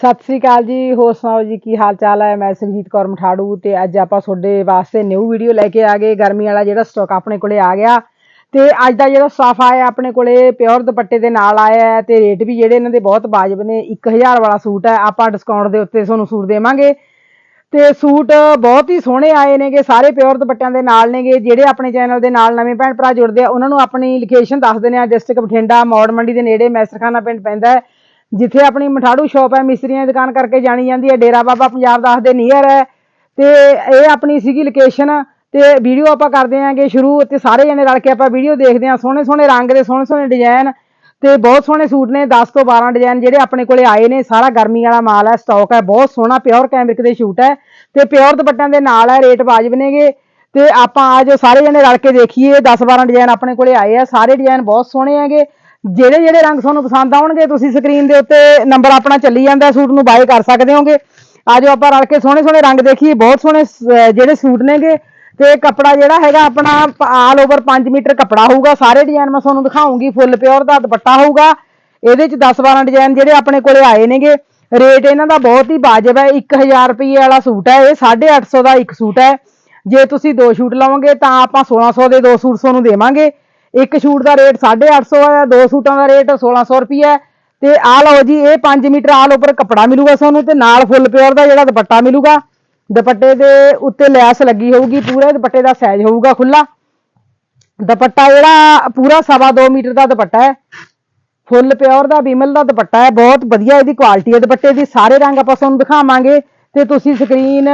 ਸਤਿ ਸ੍ਰੀ ਅਕਾਲ ਜੀ, ਹੋਰ ਸੁਣਾਓ ਜੀ, ਕੀ ਹਾਲ ਚਾਲ ਹੈ? ਮੈਂ ਸੁਰਜੀਤ ਕੌਰ ਮਠਾੜੂ ਤੇ ਅੱਜ ਆਪਾਂ ਤੁਹਾਡੇ ਵਾਸਤੇ ਨਿਊ ਵੀਡੀਓ ਲੈ ਕੇ ਆ ਗਏ। ਗਰਮੀ ਵਾਲਾ ਜਿਹੜਾ ਸਟਾਕ ਆਪਣੇ ਕੋਲੇ ਆ ਗਿਆ ਤੇ ਅੱਜ ਦਾ ਜਿਹੜਾ ਸਟਾਫ ਆਇਆ ਆਪਣੇ ਕੋਲੇ ਪਿਓਰ ਦੁਪੱਟੇ ਦੇ ਨਾਲ ਆਇਆ ਹੈ ਤੇ ਰੇਟ ਵੀ ਜਿਹੜੇ ਇਹਨਾਂ ਦੇ ਬਹੁਤ ਵਾਜਬ ਨੇ। 1000 ਵਾਲਾ ਸੂਟ ਹੈ, ਆਪਾਂ ਡਿਸਕਾਊਂਟ ਦੇ ਉੱਤੇ ਤੁਹਾਨੂੰ ਸੂਟ ਦੇਵਾਂਗੇ। ਤੇ ਸੂਟ ਬਹੁਤ ਹੀ ਸੋਹਣੇ ਆਏ ਨੇਗੇ, ਸਾਰੇ ਪਿਓਰ ਦੁਪੱਟਿਆਂ ਦੇ ਨਾਲ ਨੇਗੇ। ਜਿਹੜੇ ਆਪਣੇ ਚੈਨਲ ਦੇ ਨਾਲ ਨਵੇਂ ਭੈਣ ਭਰਾ ਜੁੜਦੇ ਆ, ਉਹਨਾਂ ਨੂੰ ਆਪਣੀ ਲੋਕੇਸ਼ਨ ਦੱਸ ਦਿੰਦੇ ਆ। ਡਿਸਟ੍ਰਿਕਟ ਬਠਿੰਡਾ, ਮੌੜ ਮੰਡੀ ਦੇ ਨੇੜੇ ਮੈਸਰਖਾਨਾ ਪਿੰਡ ਪੈਂਦਾ ਹੈ। ਜਿੱਥੇ ਆਪਣੀ ਮਠਾੜੂ ਸ਼ਾਪ ਹੈ, ਮਿਸਤਰੀਆਂ ਦੀ ਦੁਕਾਨ ਕਰਕੇ ਜਾਣੀ ਜਾਂਦੀ ਹੈ। ਡੇਰਾ ਬਾਬਾ ਪੰਜਾਬ ਦਾਸ ਦੇ ਨੀਅਰ ਹੈ। ਤੇ ਇਹ ਆਪਣੀ ਸੀਗੀ ਲੋਕੇਸ਼ਨ ਤੇ ਵੀਡੀਓ ਆਪਾਂ ਕਰਦੇ ਆਂਗੇ ਸ਼ੁਰੂ ਤੇ ਸਾਰੇ ਜਣੇ ਰਲ ਕੇ ਆਪਾਂ ਵੀਡੀਓ ਦੇਖਦੇ ਆਂ ਸੋਹਣੇ ਸੋਹਣੇ ਰੰਗ ਦੇ ਸੋਹਣੇ ਸੋਹਣੇ ਡਿਜ਼ਾਈਨ ਤੇ ਬਹੁਤ ਸੋਹਣੇ ਸੂਟ ਨੇ। 10 ਤੋਂ 12 ਡਿਜ਼ਾਈਨ ਜਿਹੜੇ ਆਪਣੇ ਕੋਲੇ ਆਏ ਨੇ। ਸਾਰਾ ਗਰਮੀ ਵਾਲਾ ਮਾਲ ਹੈ ਸਟਾਕ ਹੈ। ਬਹੁਤ ਸੋਹਣਾ ਪਿਓਰ ਕੈਮਰਿਕ ਦੇ ਸੂਟ ਹੈ। ਤੇ ਪਿਓਰ ਦੁਪੱਟਿਆਂ ਦੇ ਨਾਲ ਹੈ ਰੇਟ ਵਾਜਬ ਨੇਗੇ। ਤੇ ਆਪਾਂ ਅੱਜ ਸਾਰੇ ਜਣੇ ਰਲ ਕੇ ਦੇਖੀਏ। 10 12 ਡਿਜ਼ਾਈਨ ਆਪਣੇ ਕੋਲੇ ਆਏ ਆ। ਸਾਰੇ ਡਿਜ਼ਾਈਨ ਬਹੁਤ ਸੋਹਣੇ ਹੈਗੇ। ਜਿਹੜੇ ਜਿਹੜੇ ਰੰਗ ਤੁਹਾਨੂੰ ਪਸੰਦ ਆਉਣਗੇ, ਤੁਸੀਂ ਸਕਰੀਨ ਦੇ ਉੱਤੇ ਨੰਬਰ ਆਪਣਾ ਚੱਲੀ ਜਾਂਦਾ ਸੂਟ ਨੂੰ ਬਾਏ ਕਰ ਸਕਦੇ ਹੋਗੇ। ਆਜੋ ਆਪਾਂ ਰਲ ਕੇ ਸੋਹਣੇ ਸੋਹਣੇ ਰੰਗ ਦੇਖੀਏ, ਬਹੁਤ ਸੋਹਣੇ ਜਿਹੜੇ ਸੂਟ ਨੇਗੇ। ਤੇ ਕੱਪੜਾ ਜਿਹੜਾ ਹੈਗਾ ਆਪਣਾ ਆਲ ਓਵਰ 5 ਮੀਟਰ ਕੱਪੜਾ ਹੋਊਗਾ। ਸਾਰੇ ਡਿਜ਼ਾਈਨ ਮੈਂ ਤੁਹਾਨੂੰ ਦਿਖਾਉਂਗੀ ਫੁੱਲ ਪਿਓਰ ਦਾ ਦੁਪੱਟਾ ਹੋਊਗਾ। ਇਹਦੇ ਚ 10 12 ਡਿਜ਼ਾਈਨ ਜਿਹੜੇ ਆਪਣੇ ਕੋਲੇ ਆਏ ਨੇਗੇ। ਰੇਟ ਇਹਨਾਂ ਦਾ ਬਹੁਤ ਹੀ ਵਾਜਬ ਹੈ। 1000 ਰੁਪਏ ਵਾਲਾ ਸੂਟ ਹੈ ਇਹ 850 ਦਾ ਇੱਕ ਸੂਟ ਹੈ। ਜੇ ਤੁਸੀਂ ਦੋ ਸ਼ੂਟ ਲਵੋਗੇ, ਤਾਂ ਆਪਾਂ 1600 ਦੇ ਦੋ ਸੂਟ ਤੁਹਾਨੂੰ ਦੇਵਾਂਗੇ। ਇੱਕ ਸ਼ੂਟ ਦਾ ਰੇਟ 850 ਹੈ, ਦੋ ਸੂਟਾਂ ਦਾ ਰੇਟ 1600 ਰੁਪਏ ਹੈ। ਤੇ ਆ ਲਓ ਜੀ, ਇਹ 5 ਮੀਟਰ ਆਲ ਉੱਪਰ ਕੱਪੜਾ ਮਿਲੂਗਾ ਤੁਹਾਨੂੰ ਤੇ ਨਾਲ ਫੁੱਲ ਪਿਓਰ ਦਾ ਜਿਹੜਾ ਦੁਪੱਟਾ ਮਿਲੂਗਾ। ਦੁਪੱਟੇ ਦੇ ਉੱਤੇ ਲੈਸ ਲੱਗੀ ਹੋਊਗੀ ਪੂਰੇ, ਦੁਪੱਟੇ ਦਾ ਸਾਈਜ਼ ਹੋਊਗਾ ਖੁੱਲਾ ਦੁਪੱਟਾ ਜਿਹੜਾ ਪੂਰਾ ਸਵਾ 2 ਮੀਟਰ ਦਾ ਦੁਪੱਟਾ ਹੈ। ਫੁੱਲ ਪਿਓਰ ਦਾ, ਬਿਮਲ ਦਾ ਦੁਪੱਟਾ ਹੈ, ਬਹੁਤ ਵਧੀਆ ਇਹਦੀ ਕੁਆਲਿਟੀ ਹੈ ਦੁਪੱਟੇ ਦੀ। ਸਾਰੇ ਰੰਗ ਆਪਾਂ ਤੁਹਾਨੂੰ ਦਿਖਾਵਾਂਗੇ ਤੇ ਤੁਸੀਂ ਸਕਰੀਨ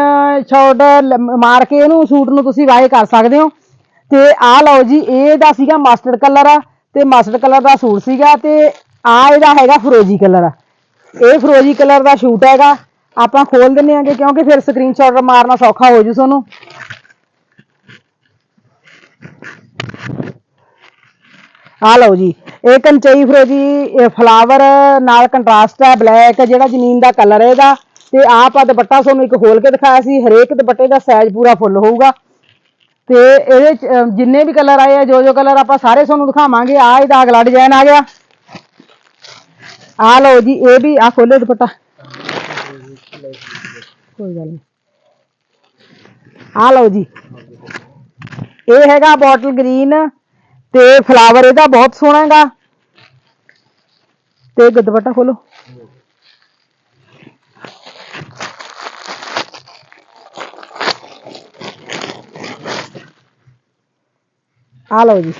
ਸ਼ਾਟ ਮਾਰ ਕੇ ਇਹਨੂੰ ਸੂਟ ਨੂੰ ਤੁਸੀਂ ਵਾਏ ਕਰ ਸਕਦੇ ਹੋ। ਤੇ ਆਹ ਲਓ ਜੀ ਇਹਦਾ ਸੀਗਾ ਮਸਟਰਡ ਕਲਰ ਆ, ਤੇ ਮਸਟਰਡ ਕਲਰ ਦਾ ਸੂਟ ਸੀਗਾ, ਤੇ ਆ ਇਹਦਾ ਹੈਗਾ ਫਰੋਜੀ ਕਲਰ ਆ। ਇਹ ਫਰੋਜੀ ਕਲਰ ਦਾ ਸੂਟ ਹੈਗਾ, ਆਪਾਂ ਖੋਲ ਦਿੰਨੇ ਆਂਗੇ ਕਿਉਂਕਿ ਫਿਰ ਸਕਰੀਨਸ਼ਾਟ ਮਾਰਨਾ ਸੌਖਾ ਹੋ ਜੂ ਤੁਹਾਨੂੰ। ਆ ਲਓ ਜੀ, ਇਹ ਕੰਚਈ ਫਰੋਜੀ ਫਲਾਵਰ ਨਾਲ ਕੰਟਰਾਸਟ ਹੈ ਬਲੈਕ ਜਿਹੜਾ ਜ਼ਮੀਨ ਦਾ ਕਲਰ ਹੈ ਇਹਦਾ। ਤੇ ਆਹ ਆਪਾਂ ਦੁਪੱਟਾ ਤੁਹਾਨੂੰ ਇੱਕ ਖੋਲ ਕੇ ਦਿਖਾਇਆ ਸੀ, ਹਰੇਕ ਦੁਪੱਟੇ ਦਾ ਸਾਈਜ਼ ਪੂਰਾ ਫੁੱਲ ਹੋਊਗਾ। ਤੇ ਇਹਦੇ ਚ, ਅਹ, ਜਿੰਨੇ ਵੀ ਕਲਰ ਆਏ ਆ ਜੋ ਜੋ ਕਲਰ ਆਪਾਂ ਸਾਰੇ ਤੁਹਾਨੂੰ ਦਿਖਾਵਾਂਗੇ ਆ ਇਹਦਾ ਅਗਲਾ ਡਿਜ਼ਾਈਨ ਆ ਗਿਆ। ਆ ਲਓ ਜੀ ਇਹ ਵੀ ਆ ਖੋਲੋ ਦੁਪੱਟਾ। ਕੋਈ ਗੱਲ ਨਹੀਂ ਆ ਲਓ ਜੀ। ਇਹ ਹੈਗਾ ਬੋਟਲ ਗ੍ਰੀਨ ਤੇ ਫਲਾਵਰ ਇਹਦਾ ਬਹੁਤ ਸੋਹਣਾ ਹੈਗਾ। ਤੇ ਇੱਕ ਦੁਪੱਟਾ ਖੋਲੋ ਆ ਲਓ ਜੀ।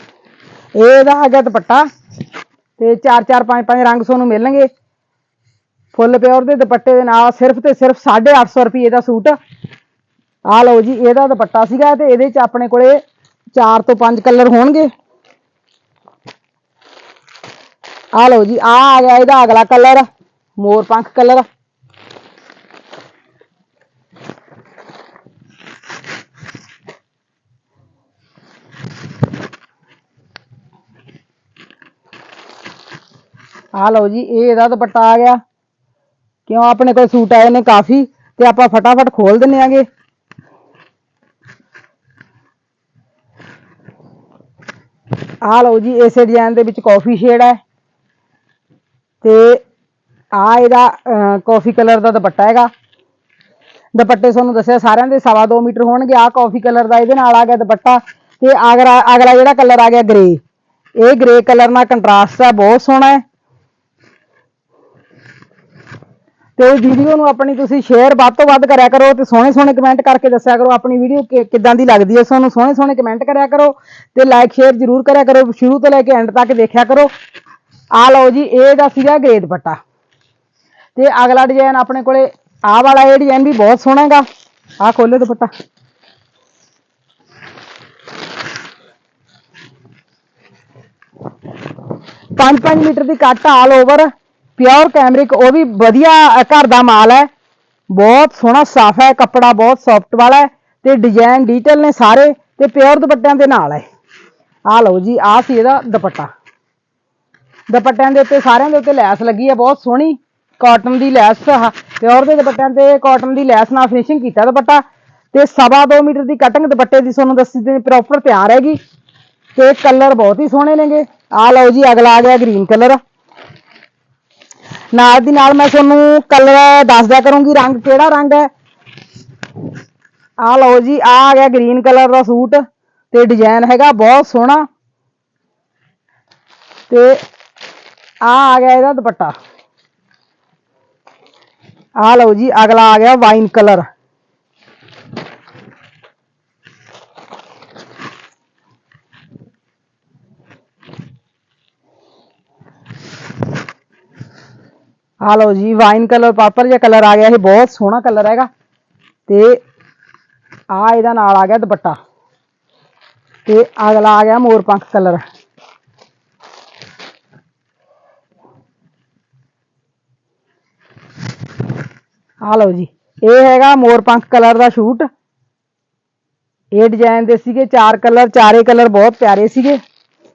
ਇਹਦਾ ਆ ਗਿਆ ਦੁਪੱਟਾ ਤੇ ਚਾਰ ਚਾਰ, ਪੰਜ ਪੰਜ ਰੰਗ ਤੁਹਾਨੂੰ ਮਿਲਣਗੇ। ਫੁੱਲ ਪਿਓਰ ਦੇ ਦੁਪੱਟੇ ਦੇ ਨਾਲ ਸਿਰਫ ਤੇ ਸਿਰਫ 850 ਰੁਪਏ ਦਾ ਸੂਟ। ਆ ਲਓ ਜੀ, ਇਹਦਾ ਦੁਪੱਟਾ ਸੀਗਾ ਤੇ ਇਹਦੇ ਚ ਆਪਣੇ ਕੋਲੇ 4 ਤੋਂ 5 ਕਲਰ ਹੋਣਗੇ। ਆ ਲਓ ਜੀ, ਆ ਆ ਗਿਆ ਇਹਦਾ ਅਗਲਾ ਕਲਰ, ਮੋਰ ਪੰਖ ਕਲਰ। ਆ ਲਓ ਜੀ, ਇਹ ਇਹਦਾ ਦੁਪੱਟਾ ਆ ਗਿਆ। ਕਿਉਂ, ਆਪਣੇ ਕੋਲ ਸੂਟ ਆਏ ਨੇ ਕਾਫੀ, ਤੇ ਆਪਾਂ ਫਟਾਫਟ ਖੋਲ ਦਿੰਨੇ ਆਂਗੇ। ਆ ਲਓ ਜੀ, ਇਸੇ ਡਿਜ਼ਾਈਨ ਦੇ ਵਿੱਚ ਕਾਫੀ ਸ਼ੇਡ ਹੈ ਤੇ ਆ ਇਹਦਾ ਕਾਫੀ ਕਲਰ ਦਾ ਦੁਪੱਟਾ ਹੈਗਾ। ਦੁਪੱਟੇ ਤੁਹਾਨੂੰ ਦੱਸਿਆ ਸਾਰਿਆਂ ਦੇ, ਸਵਾ 2 ਮੀਟਰ ਹੋਣਗੇ। ਆ ਕਾਫੀ ਕਲਰ ਦਾ ਇਹਦੇ ਨਾਲ ਆ ਗਿਆ ਦੁਪੱਟਾ। ਤੇ ਅਗਲਾ ਅਗਲਾ ਜਿਹੜਾ ਕਲਰ ਆ ਗਿਆ ਗ੍ਰੇ ਇਹ ਗ੍ਰੇ ਕਲਰ ਨਾਲ ਕੰਟਰਾਸਟ ਹੈ ਬਹੁਤ ਸੋਹਣਾ ਹੈ। ਤੇ ਉਹ ਵੀਡੀਓ ਨੂੰ ਆਪਣੀ ਤੁਸੀਂ ਸ਼ੇਅਰ ਵੱਧ ਤੋਂ ਵੱਧ ਕਰਿਆ ਕਰੋ ਤੇ ਸੋਹਣੇ ਸੋਹਣੇ ਕਮੈਂਟ ਕਰਕੇ ਦੱਸਿਆ ਕਰੋ ਆਪਣੀ ਵੀਡੀਓ ਕਿੱਦਾਂ ਦੀ ਲੱਗਦੀ ਹੈ। ਤੁਹਾਨੂੰ ਸੋਹਣੇ ਸੋਹਣੇ ਕਮੈਂਟ ਕਰਿਆ ਕਰੋ ਤੇ ਲਾਈਕ ਸ਼ੇਅਰ ਜ਼ਰੂਰ ਕਰਿਆ ਕਰੋ। ਸ਼ੁਰੂ ਤੋਂ ਲੈ ਕੇ ਐਂਡ ਤੱਕ ਦੇਖਿਆ ਕਰੋ। ਆ ਲਓ ਜੀ ਇਹ ਦਾ ਸੀਗਾ ਗ੍ਰੇ ਦੁਪੱਟਾ ਤੇ ਅਗਲਾ ਡਿਜ਼ਾਈਨ ਆਪਣੇ ਕੋਲੇ ਆ ਵਾਲਾ ਇਹ ਡਿਜ਼ਾਈਨ ਵੀ ਬਹੁਤ ਸੋਹਣਾ ਹੈਗਾ। ਆਹ ਖੋਲੇ ਦੁਪੱਟਾ। ਪੰਜ ਪੰਜ ਮੀਟਰ ਦੀ ਕੱਟ ਆਲ ਓਵਰ ਪਿਓਰ ਕੈਮਰਿਕ ਉਹ ਵੀ ਵਧੀਆ ਘਰ ਦਾ ਮਾਲ ਹੈ। ਬਹੁਤ ਸੋਹਣਾ, ਸਾਫ਼ ਹੈ, ਕੱਪੜਾ ਬਹੁਤ ਸੌਫਟ ਵਾਲਾ ਹੈ ਤੇ ਡਿਜ਼ਾਈਨ ਡੀਟੇਲ ਨੇ ਸਾਰੇ ਤੇ ਪਿਓਰ ਦੁਪੱਟਿਆਂ ਦੇ ਨਾਲ ਹੈ। ਆ ਲਓ ਜੀ ਆ ਸੀ ਇਹਦਾ ਦੁਪੱਟਾ। ਦੁਪੱਟਿਆਂ ਦੇ ਉੱਤੇ, ਸਾਰਿਆਂ ਦੇ ਉੱਤੇ ਲੈਸ ਲੱਗੀ ਹੈ, ਬਹੁਤ ਸੋਹਣੀ। ਕਾਟਨ ਦੀ ਲੈਸ ਪਿਓਰ ਦੇ ਦੁਪੱਟਿਆਂ ਤੇ ਕਾਟਨ ਦੀ ਲੈਸ ਨਾਲ ਫਿਨਿਸ਼ਿੰਗ ਕੀਤਾ ਦੁਪੱਟਾ। ਤੇ ਸਵਾ 2 ਮੀਟਰ ਦੀ ਕਟਿੰਗ ਦੁਪੱਟੇ ਦੀ ਤੁਹਾਨੂੰ ਦੱਸੀ ਤੇ ਪ੍ਰੋਪਰ ਤਿਆਰ ਹੈਗੀ। ਤੇ ਕਲਰ ਬਹੁਤ ਹੀ ਸੋਹਣੇ ਨੇਗੇ। ਆ ਲਓ ਜੀ, ਅਗਲਾ ਆ ਗਿਆ ਗ੍ਰੀਨ ਕਲਰ ਨਾਲ ਦੀ ਨਾਲ ਮੈਂ ਤੁਹਾਨੂੰ ਕਲਰ ਦੱਸ ਦਿਆ ਕਰੂੰਗੀ, ਰੰਗ ਕਿਹੜਾ ਰੰਗ ਹੈ। ਆ ਲਓ ਜੀ ਆ ਆ ਗਿਆ ਗ੍ਰੀਨ ਕਲਰ ਦਾ ਸੂਟ ਤੇ ਡਿਜ਼ਾਈਨ ਹੈਗਾ ਬਹੁਤ ਸੋਹਣਾ। ਤੇ ਆ ਆ ਗਿਆ ਇਹਦਾ ਦੁਪੱਟਾ। ਆ ਲਓ ਜੀ, ਅਗਲਾ ਆ ਗਿਆ ਵਾਈਨ ਕਲਰ ਆ ਲਓ ਜੀ ਵਾਈਨ ਕਲਰ ਪਰਪਲ ਜਿਹਾ ਕਲਰ ਆ ਗਿਆ ਇਹ, ਬਹੁਤ ਸੋਹਣਾ ਕਲਰ ਹੈਗਾ। ਤੇ ਆ ਇਹਦਾ ਨਾਲ ਆ ਗਿਆ ਦੁਪੱਟਾ। ਤੇ ਅਗਲਾ ਆ ਗਿਆ ਮੋਰ ਪੰਖ ਕਲਰ ਆ ਲਓ ਜੀ, ਇਹ ਹੈਗਾ ਮੋਰ ਪੰਖ ਕਲਰ ਦਾ ਸ਼ੂਟ। ਇਹ ਡਿਜ਼ਾਈਨ ਦੇ ਸੀਗੇ, ਚਾਰ ਕਲਰ ਚਾਰੇ ਕਲਰ ਬਹੁਤ ਪਿਆਰੇ ਸੀਗੇ।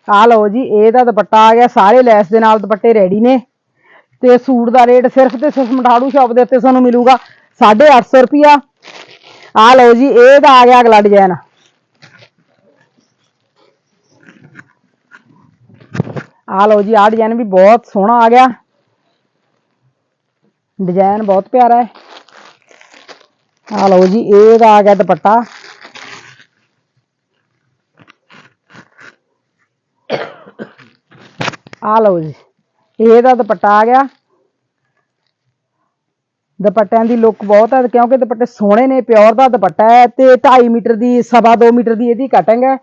ਆ ਲਓ ਜੀ ਇਹਦਾ ਦੁਪੱਟਾ ਆ ਗਿਆ, ਸਾਰੇ ਲੈਸ ਦੇ ਨਾਲ ਦੁਪੱਟੇ ਰੈਡੀ ਨੇ। ਤੇ ਸੂਟ ਦਾ ਰੇਟ ਸਿਰਫ ਤੇ ਸਿਰਫ ਮਠਾੜੂ ਸ਼ਾਪ ਦੇ ਉੱਤੇ ਤੁਹਾਨੂੰ ਮਿਲੂਗਾ 850 ਰੁਪਿਆ ਆ ਲਓ ਜੀ, ਇਹਦਾ ਆ ਗਿਆ ਅਗਲਾ ਡਿਜ਼ਾਈਨ ਆ ਲਓ ਜੀ ਆ ਡਿਜ਼ਾਈਨ ਵੀ ਬਹੁਤ ਸੋਹਣਾ ਆ ਗਿਆ। ਡਿਜ਼ਾਈਨ ਬਹੁਤ ਪਿਆਰਾ ਹੈ। ਆ ਲਓ ਜੀ, ਇਹਦਾ ਆ ਗਿਆ ਦੁਪੱਟਾ। ਆ ਲਓ ਜੀ। ਇਹਦਾ ਦੁਪੱਟਾ ਆ ਗਿਆ। ਦੁਪੱਟਿਆਂ ਦੀ ਲੁੱਕ ਬਹੁਤ ਹੈ ਕਿਉਂਕਿ ਦੁਪੱਟੇ ਸੋਹਣੇ ਨੇ ਪਿਓਰ ਦਾ ਦੁਪੱਟਾ ਹੈ ਤੇ 2.5 ਮੀਟਰ ਦੀ, ਸਵਾ 2 ਮੀਟਰ ਦੀ ਇਹਦੀ ਕਟਿੰਗ ਹੈ।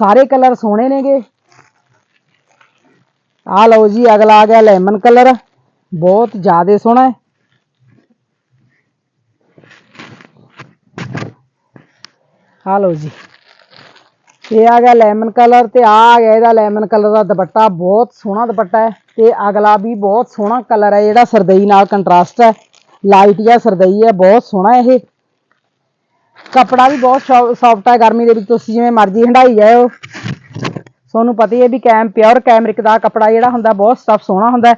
ਸਾਰੇ ਕਲਰ ਸੋਹਣੇ ਨੇਗੇ। ਆ ਲਓ ਜੀ, ਅਗਲਾ ਆ ਗਿਆ ਲੈਮਨ ਕਲਰ ਬਹੁਤ ਜ਼ਿਆਦਾ ਸੋਹਣਾ ਹੈ। ਆ ਲਓ ਜੀ। ਇਹ ਆ ਗਿਆ ਲੈਮਨ ਕਲਰ ਤੇ ਆ ਗਿਆ ਇਹਦਾ ਲੈਮਨ ਕਲਰ ਦਾ ਦੁਪੱਟਾ, ਬਹੁਤ ਸੋਹਣਾ ਦੁਪੱਟਾ ਹੈ। ਤੇ ਅਗਲਾ ਵੀ ਬਹੁਤ ਸੋਹਣਾ ਕਲਰ ਹੈ, ਜਿਹੜਾ ਸਰਦਈ ਨਾਲ ਕੰਟਰਾਸਟ ਹੈ। ਲਾਈਟ ਜਿਹਾ ਸਰਦਈ ਹੈ, ਬਹੁਤ ਸੋਹਣਾ ਇਹ। ਕਪੜਾ ਵੀ ਬਹੁਤ ਸੌਫਟ ਹੈ, ਗਰਮੀ ਦੇ ਵਿੱਚ ਤੁਸੀਂ ਜਿਵੇਂ ਮਰਜ਼ੀ ਹੰਡਾਈ ਜਾਓ ਤੁਹਾਨੂੰ ਪਤਾ ਹੀ ਹੈ ਵੀ ਕੈਮ ਪਿਓਰ ਕੈਮਰਿਕ ਦਾ ਕਪੜਾ ਜਿਹੜਾ ਹੁੰਦਾ, ਬਹੁਤ ਸਟਫ ਸੋਹਣਾ ਹੁੰਦਾ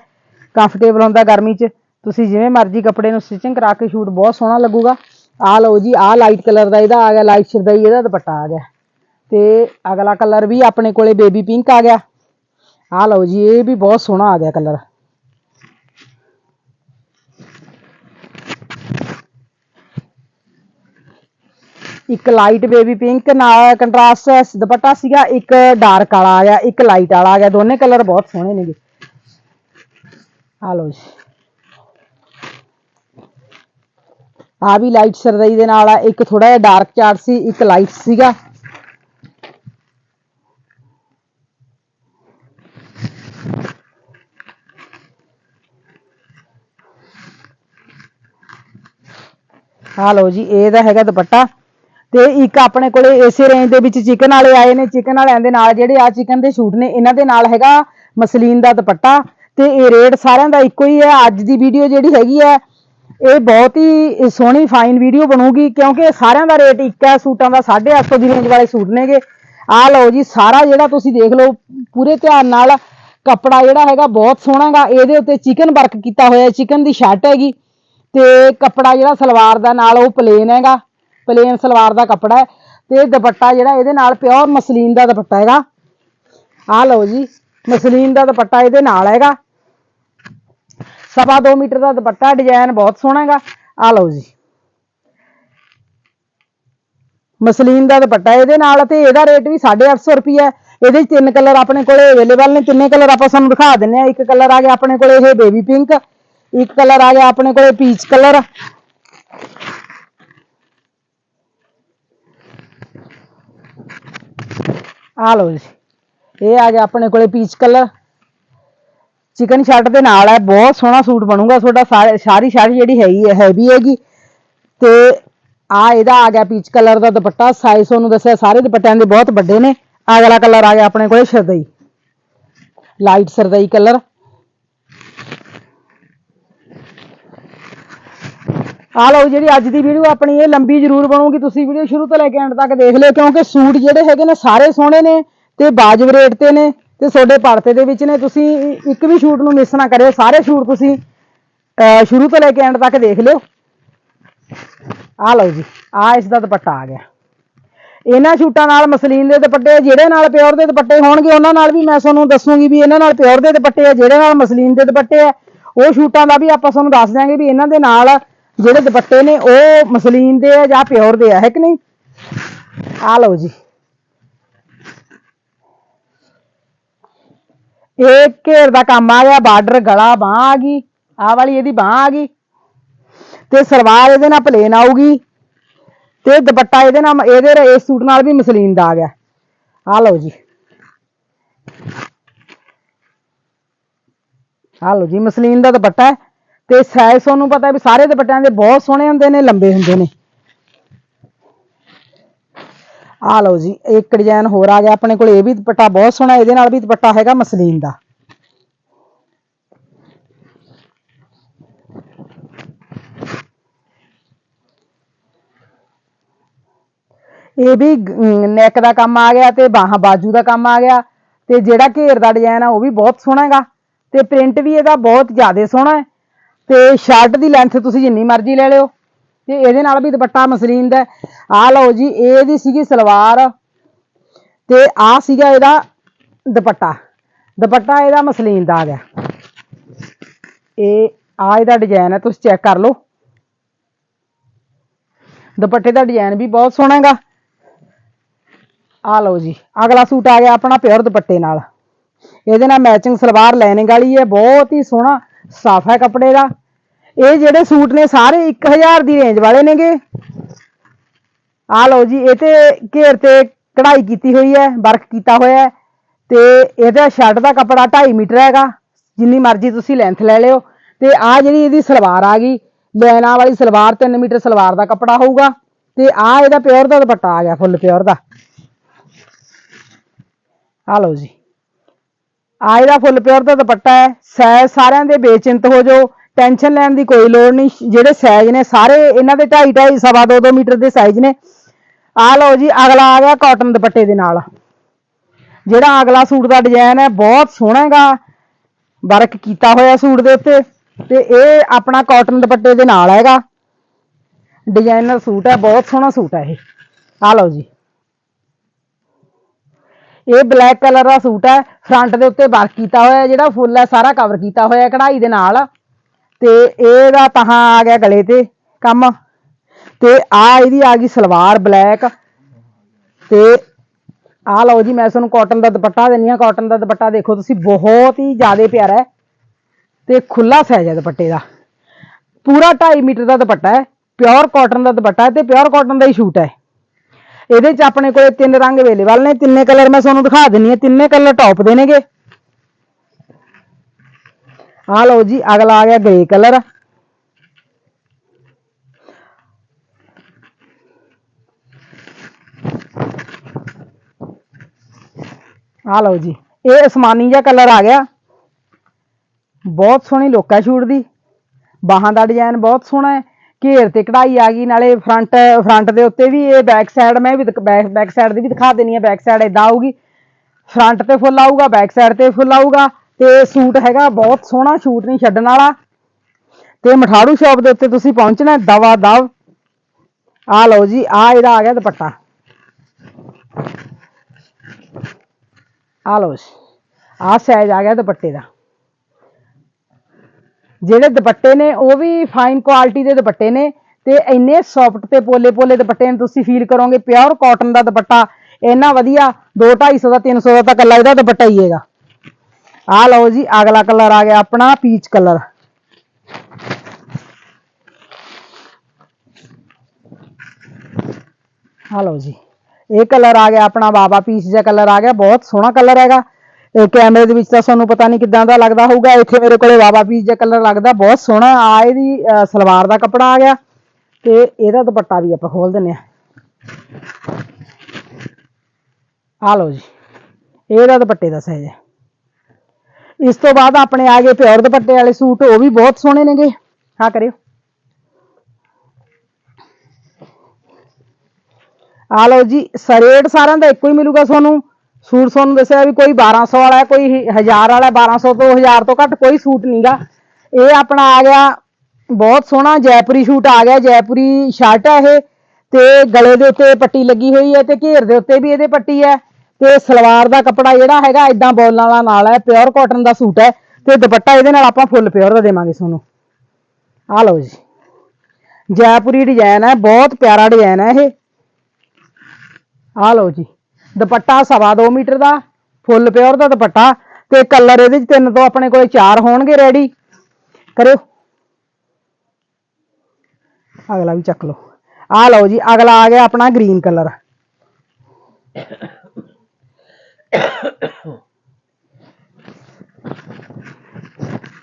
ਕੰਫਰਟੇਬਲ ਹੁੰਦਾ ਗਰਮੀ 'ਚ। ਤੁਸੀਂ ਜਿਵੇਂ ਮਰਜ਼ੀ ਕੱਪੜੇ ਨੂੰ ਸਟਿਚਿੰਗ ਕਰਾ ਕੇ ਸ਼ੂਟ ਬਹੁਤ ਸੋਹਣਾ ਲੱਗੂਗਾ। ਆ ਲਓ ਜੀ ਆ ਲਾਈਟ ਕਲਰ ਦਾ ਇਹਦਾ ਆ ਗਿਆ ਲਾਈਟ ਸਰਦਈ, ਇਹਦਾ ਦੁਪੱਟਾ ਆ ਗਿਆ। ਤੇ ਅਗਲਾ ਕਲਰ ਵੀ ਆਪਣੇ ਕੋਲੇ ਬੇਬੀ ਪਿੰਕ ਆ ਗਿਆ। ਆ ਲਓ ਜੀ, ਇਹ ਵੀ ਬਹੁਤ ਸੋਹਣਾ ਆ ਗਿਆ ਕਲਰ ਇੱਕ ਲਾਈਟ ਬੇਬੀ ਪਿੰਕ ਨਾਲ ਕੰਟਰਾਸਟ ਦੁਪੱਟਾ ਸੀਗਾ, ਇੱਕ ਡਾਰਕ ਵਾਲਾ ਆ ਗਿਆ ਇੱਕ ਲਾਈਟ ਵਾਲਾ ਆ ਗਿਆ। ਦੋਨੇ ਕਲਰ ਬਹੁਤ ਸੋਹਣੇ ਨੇਗੇ। ਆ ਲਓ ਜੀ। ਆ ਵੀ ਲਾਈਟ ਸਰਦਈ ਦੇ ਨਾਲ ਆ, ਇੱਕ ਥੋੜਾ ਜਿਹਾ ਡਾਰਕ ਚਾਰਟ ਸੀ, ਇੱਕ ਲਾਈਟ ਸੀਗਾ। ਆ ਲਓ ਜੀ ਇਹਦਾ ਹੈਗਾ ਦੁਪੱਟਾ। ਤੇ ਇੱਕ ਆਪਣੇ ਕੋਲੇ ਇਸੇ ਰੇਂਜ ਦੇ ਵਿੱਚ ਚਿਕਨ ਵਾਲੇ ਆਏ ਨੇ ਚਿਕਨ ਵਾਲਿਆਂ ਦੇ ਨਾਲ ਜਿਹੜੇ ਆ ਚਿਕਨ ਦੇ ਸ਼ੂਟ ਨੇ, ਇਹਨਾਂ ਦੇ ਨਾਲ ਹੈਗਾ ਮਸਲੀਨ ਦਾ ਦੁਪੱਟਾ। ਤੇ ਇਹ ਰੇਟ ਸਾਰਿਆਂ ਦਾ ਇੱਕੋ ਹੀ ਹੈ, ਅੱਜ ਦੀ ਵੀਡੀਓ ਜਿਹੜੀ ਹੈਗੀ ਹੈ, ਇਹ ਬਹੁਤ ਹੀ ਸੋਹਣੀ ਫਾਈਨ ਵੀਡੀਓ ਬਣੂਗੀ, ਕਿਉਂਕਿ ਸਾਰਿਆਂ ਦਾ ਰੇਟ ਇੱਕ ਹੈ, ਸੂਟਾਂ ਦਾ 850 ਦੀ ਰੇਂਜ ਵਾਲੇ ਸੂਟ ਨੇਗੇ। ਆ ਲਓ ਜੀ, ਸਾਰਾ ਜਿਹੜਾ ਤੁਸੀਂ ਦੇਖ ਲਓ, ਪੂਰੇ ਧਿਆਨ ਨਾਲ ਕੱਪੜਾ ਜਿਹੜਾ ਹੈਗਾ ਬਹੁਤ ਸੋਹਣਾਗਾ ਇਹਦੇ ਉੱਤੇ ਚਿਕਨ ਵਰਕ ਕੀਤਾ ਹੋਇਆ ਚਿਕਨ ਦੀ ਸ਼ਰਟ ਹੈਗੀ। ਤੇ ਕੱਪੜਾ ਜਿਹੜਾ ਸਲਵਾਰ ਦਾ ਨਾਲ ਉਹ ਪਲੇਨ ਹੈਗਾ ਪਲੇਨ ਸਲਵਾਰ ਦਾ ਕੱਪੜਾ ਹੈ ਤੇ ਦੁਪੱਟਾ ਜਿਹੜਾ ਇਹਦੇ ਨਾਲ ਪਿਓਰ ਮਸਲੀਨ ਦਾ ਦੁਪੱਟਾ ਹੈਗਾ। ਆ ਲਓ ਜੀ, ਮਸਲੀਨ ਦਾ ਦੁਪੱਟਾ ਇਹਦੇ ਨਾਲ ਹੈਗਾ। ਸਵਾ 2 ਮੀਟਰ ਦਾ ਦੁਪੱਟਾ ਡਿਜ਼ਾਈਨ ਬਹੁਤ ਸੋਹਣਾ ਹੈਗਾ। ਆ ਲਓ ਜੀ। ਮਸਲੀਨ ਦਾ ਦੁਪੱਟਾ ਇਹਦੇ ਨਾਲ ਤੇ ਇਹਦਾ ਰੇਟ ਵੀ 850 ਰੁਪਏ ਹੈ। ਇਹਦੇ ਚ ਤਿੰਨ ਕਲਰ ਆਪਣੇ ਕੋਲੇ ਅਵੇਲੇਬਲ ਨੇ, ਤਿੰਨੇ ਕਲਰ ਆਪਾਂ ਤੁਹਾਨੂੰ ਦਿਖਾ ਦਿੰਨੇ ਆ। ਇੱਕ ਕਲਰ ਆ ਗਿਆ ਆਪਣੇ ਕੋਲੇ ਇਹ ਬੇਬੀ ਪਿੰਕ ਇੱਕ ਕਲਰ ਆ ਗਿਆ ਆਪਣੇ ਕੋਲੇ ਪੀਚ ਕਲਰ। ਆ ਲਓ ਜੀ। ਇਹ ਆ ਗਿਆ ਆਪਣੇ ਕੋਲੇ ਪੀਚ ਕਲਰ। ਚਿਕਨ ਸ਼ਰਟ ਦੇ ਨਾਲ ਹੈ, ਬਹੁਤ ਸੋਹਣਾ ਸੂਟ ਬਣੂਗਾ ਤੁਹਾਡਾ, ਸਾਰੇ- ਸਾਰੀ ਸ਼ਰਟ ਜਿਹੜੀ ਹੈਗੀ ਹੈ, ਹੈਵੀ ਹੈਗੀ। ਤੇ ਆ ਇਹਦਾ ਆ ਗਿਆ ਪੀਚ ਕਲਰ ਦਾ ਦੁਪੱਟਾ ਸਾਈਜ਼ ਤੁਹਾਨੂੰ ਦੱਸਿਆ, ਸਾਰੇ ਦੁਪੱਟਿਆਂ ਦੇ ਬਹੁਤ ਵੱਡੇ ਨੇ। ਅਗਲਾ ਕਲਰ ਆ ਗਿਆ ਆਪਣੇ ਕੋਲੇ ਸਰਦਈ। Light ਸਰਦਈ colour. ਆ ਲਓ ਜਿਹੜੀ ਅੱਜ ਦੀ ਵੀਡੀਓ ਆਪਣੀ ਇਹ ਲੰਬੀ ਜ਼ਰੂਰ ਬਣੂਗੀ। ਤੁਸੀਂ ਵੀਡੀਓ ਸ਼ੁਰੂ ਤੋਂ ਲੈ ਕੇ ਐਂਡ ਤੱਕ ਦੇਖ ਲਿਓ, ਕਿਉਂਕਿ ਸੂਟ ਜਿਹੜੇ ਹੈਗੇ ਨੇ ਸਾਰੇ ਸੋਹਣੇ ਨੇ ਤੇ ਬਾਜਬ ਰੇਟ ਤੇ ਨੇ ਤੇ ਤੁਹਾਡੇ ਪੜਤੇ ਦੇ ਵਿੱਚ ਨੇ। ਤੁਸੀਂ ਇੱਕ ਵੀ ਸ਼ੂਟ ਨੂੰ ਮਿਸ ਨਾ ਕਰਿਓ, ਸਾਰੇ ਸ਼ੂਟ ਤੁਸੀਂ ਸ਼ੁਰੂ ਤੋਂ ਲੈ ਕੇ ਐਂਡ ਤੱਕ ਦੇਖ ਲਿਓ। ਆ ਲਓ ਜੀ, ਆ ਇਸ ਦਾ ਦੁਪੱਟਾ ਆ ਗਿਆ। ਇਹਨਾਂ ਸ਼ੂਟਾਂ ਨਾਲ ਮਸਲੀਨ ਦੇ ਦੁਪੱਟੇ ਜਿਹੜੇ ਨਾਲ ਪਿਓਰ ਦੇ ਦੁਪੱਟੇ ਹੋਣਗੇ, ਉਹਨਾਂ ਨਾਲ ਵੀ ਮੈਂ ਤੁਹਾਨੂੰ ਦੱਸੂਗੀ ਵੀ ਇਹਨਾਂ ਨਾਲ ਪਿਓਰ ਦੇ ਦੁਪੱਟੇ ਆ, ਜਿਹੜੇ ਨਾਲ ਮਸਲੀਨ ਦੇ ਦੁਪੱਟੇ ਆ। ਉਹ ਸ਼ੂਟਾਂ ਦਾ ਵੀ ਆਪਾਂ ਤੁਹਾਨੂੰ ਦੱਸ ਦਿਆਂਗੇ ਵੀ ਇਹਨਾਂ ਦੇ ਨਾਲ ਜਿਹੜੇ ਦੁਪੱਟੇ ਨੇ, ਉਹ ਮਸਲੀਨ ਦੇ ਆ ਜਾਂ ਪਿਓਰ ਦੇ ਆ, ਹੈ ਕਿ ਨਹੀਂ? ਆ ਲਓ ਜੀ। ਇਹ ਘੇਰ ਦਾ ਕੰਮ ਆ ਗਿਆ, ਬਾਰਡਰ ਗਲਾ ਬਾਹ ਆ ਗਈ ਆ ਵਾਲੀ ਇਹਦੀ ਬਾਹ ਆ ਗਈ। ਤੇ ਸਲਵਾਰ ਇਹਦੇ ਨਾਲ ਪਲੇਨ ਆਊਗੀ, ਤੇ ਦੁਪੱਟਾ ਇਹਦੇ ਨਾਲ, ਇਹਦੇ ਇਸ ਸੂਟ ਨਾਲ ਵੀ ਮਸਲੀਨ ਦਾ ਆ ਗਿਆ। ਆ ਲਓ ਜੀ। ਆ ਲਓ ਜੀ, ਮਸਲੀਨ ਦਾ ਦੁਪੱਟਾ ਹੈ। ਤੇ ਸਾਈਜ਼ ਤੁਹਾਨੂੰ ਪਤਾ ਵੀ ਸਾਰੇ ਦੁਪੱਟਿਆਂ ਦੇ ਬਹੁਤ ਸੋਹਣੇ ਹੁੰਦੇ ਨੇ, ਲੰਬੇ ਹੁੰਦੇ ਨੇ। ਆ ਲਓ ਜੀ, ਇੱਕ ਡਿਜ਼ਾਈਨ ਹੋਰ ਆ ਗਿਆ ਆਪਣੇ ਕੋਲ, ਇਹ ਵੀ ਦੁਪੱਟਾ ਬਹੁਤ ਸੋਹਣਾ, ਇਹਦੇ ਨਾਲ ਵੀ ਦੁਪੱਟਾ ਹੈਗਾ ਮਸਲੀਨ ਦਾ। ਇਹ ਵੀ ਨੈਕ ਦਾ ਕੰਮ ਆ ਗਿਆ ਤੇ ਬਾਹਾਂ, ਬਾਜੂ ਦਾ ਕੰਮ ਆ ਗਿਆ ਤੇ ਜਿਹੜਾ ਘੇਰ ਦਾ ਡਿਜ਼ਾਈਨ ਆ ਉਹ ਵੀ ਬਹੁਤ ਸੋਹਣਾ ਹੈਗਾ ਤੇ ਪ੍ਰਿੰਟ ਵੀ ਇਹਦਾ ਬਹੁਤ ਜ਼ਿਆਦਾ ਸੋਹਣਾ ਹੈ। ਤੇ ਸ਼ਰਟ ਦੀ ਲੈਂਥ ਤੁਸੀਂ ਜਿੰਨੀ ਮਰਜ਼ੀ ਲੈ ਲਿਓ। ਤੇ ਇਹਦੇ ਨਾਲ ਵੀ ਦੁਪੱਟਾ ਮਸਲੀਨ ਦਾ ਆ ਲਓ ਜੀ, ਇਹਦੀ ਸੀਗੀ ਸਲਵਾਰ। ਤੇ ਆ ਸੀਗਾ ਇਹਦਾ ਦੁਪੱਟਾ। ਦੁਪੱਟਾ ਇਹਦਾ ਮਸਲੀਨ ਦਾ ਆ ਗਿਆ। ਇਹ ਆ ਇਹਦਾ ਡਿਜ਼ਾਈਨ ਹੈ, ਤੁਸੀਂ ਚੈੱਕ ਕਰ ਲਓ। ਦੁਪੱਟੇ ਦਾ ਡਿਜ਼ਾਈਨ ਵੀ ਬਹੁਤ ਸੋਹਣਾ ਹੈਗਾ। ਆ ਲਓ ਜੀ, ਅਗਲਾ ਸੂਟ ਆ ਗਿਆ ਆਪਣਾ ਪਿਓਰ ਦੁਪੱਟੇ ਨਾਲ। ਇਹਦੇ ਨਾਲ ਮੈਚਿੰਗ ਸਲਵਾਰ ਲੈਣੇ ਵਾਲੀ ਹੈ, ਬਹੁਤ ਹੀ ਸੋਹਣਾ। ਸਾਫ਼ ਹੈ ਕੱਪੜੇ ਦਾ। ਇਹ ਜਿਹੜੇ ਸੂਟ ਨੇ ਸਾਰੇ 1000 ਦੀ ਰੇਂਜ ਵਾਲੇ ਨੇਗੇ। ਆ ਲਓ ਜੀ, ਇਹ ਤੇ ਘੇਰ ਤੇ ਕਢਾਈ ਕੀਤੀ ਹੋਈ ਹੈ ਵਰਕ ਕੀਤਾ ਹੋਇਆ ਹੈ। ਤੇ ਇਹਦਾ ਸ਼ਰਟ ਦਾ ਕੱਪੜਾ 2.5 ਮੀਟਰ ਹੈਗਾ, ਜਿੰਨੀ ਮਰਜ਼ੀ ਤੁਸੀਂ ਲੈਂਥ ਲੈ ਲਿਓ। ਤੇ ਆ ਜਿਹੜੀ ਇਹਦੀ ਸਲਵਾਰ ਆ ਗਈ, ਲੈਣਾ ਵਾਲੀ ਸਲਵਾਰ 3 ਮੀਟਰ ਸਲਵਾਰ ਦਾ ਕੱਪੜਾ ਹੋਊਗਾ। ਤੇ ਆ ਇਹਦਾ ਪਿਓਰ ਦਾ ਦੁਪੱਟਾ ਆ ਗਿਆ ਫੁੱਲ ਪਿਓਰ ਦਾ। ਆ ਲਓ ਜੀ। ਆ ਇਹਦਾ ਫੁੱਲ ਪਿਓਰ ਦਾ ਦੁਪੱਟਾ ਹੈ ਸਾਈਜ਼ ਸਾਰਿਆਂ ਦੇ ਬੇਚਿੰਤ ਹੋ ਜਾਓ, ਟੈਨਸ਼ਨ ਲੈਣ ਦੀ ਕੋਈ ਲੋੜ ਨਹੀਂ ਜਿਹੜੇ ਸਾਈਜ਼ ਨੇ ਸਾਰੇ ਇਹਨਾਂ ਦੇ 2.5 2.5 ਸਵਾ 2 2 ਮੀਟਰ ਦੇ ਸਾਈਜ਼ ਨੇ। ਆ ਲਓ ਜੀ, ਅਗਲਾ ਆ ਗਿਆ ਕਾਟਨ ਦੁਪੱਟੇ ਦੇ ਨਾਲ। ਜਿਹੜਾ ਅਗਲਾ ਸੂਟ ਦਾ ਡਿਜ਼ਾਈਨ ਹੈ, ਬਹੁਤ ਸੋਹਣਾ ਹੈਗਾ ਵਰਕ ਕੀਤਾ ਹੋਇਆ ਸੂਟ ਦੇ ਉੱਤੇ, ਤੇ ਇਹ ਆਪਣਾ ਕਾਟਨ ਦੁਪੱਟੇ ਦੇ ਨਾਲ ਹੈਗਾ। ਡਿਜ਼ਾਈਨਰ ਸੂਟ ਹੈ, ਬਹੁਤ ਸੋਹਣਾ ਸੂਟ ਹੈ ਇਹ। ਆ ਲਓ ਜੀ। ਇਹ ਬਲੈਕ ਕਲਰ ਦਾ ਸੂਟ ਹੈ ਫਰੰਟ ਦੇ ਉੱਤੇ ਵਰਕ ਕੀਤਾ ਹੋਇਆ ਜਿਹੜਾ ਫੁੱਲ ਹੈ, ਸਾਰਾ ਕਵਰ ਕੀਤਾ ਹੋਇਆ ਕਢਾਈ ਦੇ ਨਾਲ। ਤੇ ਇਹਦਾ ਤਹਾਂ ਆ ਗਿਆ ਗਲੇ ਤੇ ਕੰਮ। ਤੇ ਆ ਇਹਦੀ ਆ ਗਈ ਸਲਵਾਰ ਬਲੈਕ ਤੇ ਆ ਲਓ ਜੀ, ਮੈਂ ਤੁਹਾਨੂੰ ਕਾਟਨ ਦਾ ਦੁਪੱਟਾ ਦਿੰਨੀ ਆ ਕਾਟਨ ਦਾ ਦੁਪੱਟਾ ਦੇਖੋ ਤੁਸੀਂ, ਬਹੁਤ ਹੀ ਜ਼ਿਆਦਾ ਪਿਆਰਾ ਹੈ। ਤੇ ਖੁੱਲਾ ਸਾਈਜ਼ ਹੈ ਦੁਪੱਟੇ ਦਾ। ਪੂਰਾ 2.5 ਮੀਟਰ ਦਾ ਦੁਪੱਟਾ ਹੈ ਪਿਓਰ ਕਾਟਨ ਦਾ ਦੁਪੱਟਾ ਹੈ ਤੇ ਪਿਓਰ ਕਾਟਨ ਦਾ ਹੀ ਸ਼ੂਟ ਹੈ। ਇਹਦੇ ਚ ਆਪਣੇ ਕੋਲੇ ਤਿੰਨ ਰੰਗ ਅਵੇਲੇਬਲ ਨੇ, ਤਿੰਨੇ ਕਲਰ ਮੈਂ ਤੁਹਾਨੂੰ ਦਿਖਾ ਦਿੰਨੀ ਆ, ਤਿੰਨੇ ਕਲਰ ਟੌਪ ਦੇ ਨੇਗੇ। ਆ ਲਓ ਜੀ, ਅਗਲਾ ਆ ਗਿਆ ਗ੍ਰੇ ਕਲਰ ਆ ਲਓ ਜੀ, ਇਹ ਅਸਮਾਨੀ ਜਿਹਾ ਕਲਰ ਆ ਗਿਆ। ਬਹੁਤ ਸੋਹਣੀ ਲੁੱਕ ਹੈ ਸ਼ੂਟ ਦੀ। ਬਾਹਾਂ ਦਾ ਡਿਜ਼ਾਈਨ ਬਹੁਤ ਸੋਹਣਾ ਹੈ। ਘੇਰ ਤੇ ਕਢਾਈ ਆ ਗਈ, ਨਾਲੇ ਫਰੰਟ ਫਰੰਟ ਦੇ ਉੱਤੇ ਵੀ ਇਹ ਬੈਕ ਸਾਈਡ ਮੈਂ ਵੀ ਬੈਕ ਬੈਕ ਸਾਈਡ ਦੀ ਵੀ ਦਿਖਾ ਦੇਣੀ ਹੈ ਬੈਕ ਸਾਈਡ ਇਦਾਂ ਆਊਗੀ। ਫਰੰਟ ਤੇ ਫੁੱਲ ਆਊਗਾ ਬੈਕ ਸਾਈਡ ਤੇ ਫੁੱਲ ਆਊਗਾ, ਤੇ ਸੂਟ ਹੈਗਾ ਬਹੁਤ ਸੋਹਣਾ, ਸ਼ੂਟ ਨਹੀਂ ਛੱਡਣ ਵਾਲਾ। ਤੇ ਮਠਾੜੂ ਸ਼ਾਪ ਦੇ ਉੱਤੇ ਤੁਸੀਂ ਪਹੁੰਚਣਾ, ਦਵਾ ਦਵ। ਆ ਲਓ ਜੀ ਆ ਇਹਦਾ ਆ ਗਿਆ ਦੁਪੱਟਾ। ਆ ਲਓ ਜੀ ਆ ਸਾਈਜ਼ ਆ ਗਿਆ ਦੁਪੱਟੇ ਦਾ। ਜਿਹੜੇ ਦੁਪੱਟੇ ਨੇ ਉਹ ਵੀ ਫਾਈਨ ਕੁਆਲਿਟੀ ਦੇ ਦੁਪੱਟੇ ਨੇ ਤੇ ਇੰਨੇ ਸੌਫਟ ਤੇ ਪੋਲੇ ਪੋਲੇ ਦੁਪੱਟੇ ਨੇ ਤੁਸੀਂ ਫੀਲ ਕਰੋਗੇ ਪਿਓਰ ਕਾਟਨ ਦਾ ਦੁਪੱਟਾ ਇੰਨਾ ਵਧੀਆ 2 250 ਦਾ 300 ਦਾ ਤਾਂ ਕੱਲਾ ਇਹਦਾ ਦੁਪੱਟਾ ਹੀ ਹੈਗਾ ਆ ਲਓ ਜੀ ਅਗਲਾ ਕਲਰ ਆ ਗਿਆ ਆਪਣਾ ਪੀਚ ਕਲਰ ਆ ਲਓ ਜੀ ਇਹ ਕਲਰ ਆ ਗਿਆ ਆਪਣਾ ਬਾਬਾ ਪੀਚ ਜਿਹਾ ਕਲਰ ਆ ਗਿਆ ਬਹੁਤ ਸੋਹਣਾ ਕਲਰ ਹੈਗਾ ਇਹ ਕੈਮਰੇ ਦੇ ਵਿੱਚ ਤਾਂ ਤੁਹਾਨੂੰ ਪਤਾ ਨਹੀਂ ਕਿਦਾਂ ਦਾ ਲੱਗਦਾ ਹੋਊਗਾ। ਇੱਥੇ ਮੇਰੇ ਕੋਲੇ ਬਾਬਾ ਪੀਚ ਜਿਹਾ ਕਲਰ ਲੱਗਦਾ, ਬਹੁਤ ਸੋਹਣਾ। ਆ ਇਹਦੀ ਸਲਵਾਰ ਦਾ ਕੱਪੜਾ ਆ ਗਿਆ ਤੇ ਇਹਦਾ ਦੁਪੱਟਾ ਵੀ ਆਪਾਂ ਖੋਲ ਦਿੰਨੇ ਆ ਆ ਲਓ ਜੀ, ਇਹਦਾ ਦੁਪੱਟੇ ਦਾ ਸਾਈਜ਼ ਹੈ। ਇਸ ਤੋਂ ਬਾਅਦ ਆਪਣੇ ਆ ਗਏ ਪਿਓਰ ਦੁਪੱਟੇ ਵਾਲੇ ਸੂਟ, ਉਹ ਵੀ ਬਹੁਤ ਸੋਹਣੇ ਨੇਗੇ। ਹਾਂ ਕਰਿਓ। ਆ ਲਓ ਜੀ ਰੇਟ ਸਾਰਿਆਂ ਦਾ ਇੱਕੋ ਹੀ ਮਿਲੂਗਾ ਤੁਹਾਨੂੰ। ਸੂਟ ਤੁਹਾਨੂੰ ਦੱਸਿਆ ਵੀ ਕੋਈ 1200 ਵਾਲਾ ਕੋਈ 1000 ਵਾਲਾ ਹੈ, 1200 ਤੋਂ 1000 ਤੋਂ ਘੱਟ ਕੋਈ ਸੂਟ ਨਹੀਂਗਾ ਇਹ ਆਪਣਾ ਆ ਗਿਆ ਬਹੁਤ ਸੋਹਣਾ ਜੈਪੁਰੀ ਸੂਟ ਆ ਗਿਆ ਜੈਪੁਰੀ ਸ਼ਰਟ ਹੈ ਇਹ ਤੇ ਗਲੇ ਦੇ ਉੱਤੇ ਪੱਟੀ ਲੱਗੀ ਹੋਈ ਹੈ ਤੇ ਘੇਰ ਦੇ ਉੱਤੇ ਵੀ ਇਹਦੇ ਪੱਟੀ ਹੈ ਤੇ ਸਲਵਾਰ ਦਾ ਕੱਪੜਾ ਜਿਹੜਾ ਹੈਗਾ ਇਦਾਂ ਬੋਲਾਂ ਵਾਲਾ ਨਾਲ ਹੈ ਪਿਓਰ ਕਾਟਨ ਦਾ ਸੂਟ ਹੈ ਤੇ ਦੁਪੱਟਾ ਇਹਦੇ ਨਾਲ ਆਪਾਂ ਫੁੱਲ ਪਿਓਰ ਦਾ ਦੇਵਾਂਗੇ ਤੁਹਾਨੂੰ। ਆ ਲਓ ਜੀ। ਜੈਪੁਰੀ ਡਿਜ਼ਾਈਨ ਹੈ ਬਹੁਤ ਪਿਆਰਾ ਡਿਜ਼ਾਈਨ ਹੈ ਇਹ। ਆ ਲਓ ਜੀ। ਦੁਪੱਟਾ ਸਵਾ ਦੋ ਮੀਟਰ ਦਾ ਫੁੱਲ ਪਿਓਰ ਦਾ ਦੁਪੱਟਾ ਤੇ ਕਲਰ ਇਹਦੇ ਚ ਤਿੰਨ ਤੋਂ ਆਪਣੇ ਕੋਲੇ ਚਾਰ ਹੋਣਗੇ ਰੈਡੀ ਕਰਿਓ ਅਗਲਾ ਵੀ ਚੱਕ ਲਓ ਆ ਲਓ ਜੀ ਅਗਲਾ ਆ ਗਿਆ ਆਪਣਾ ਗ੍ਰੀਨ ਕਲਰ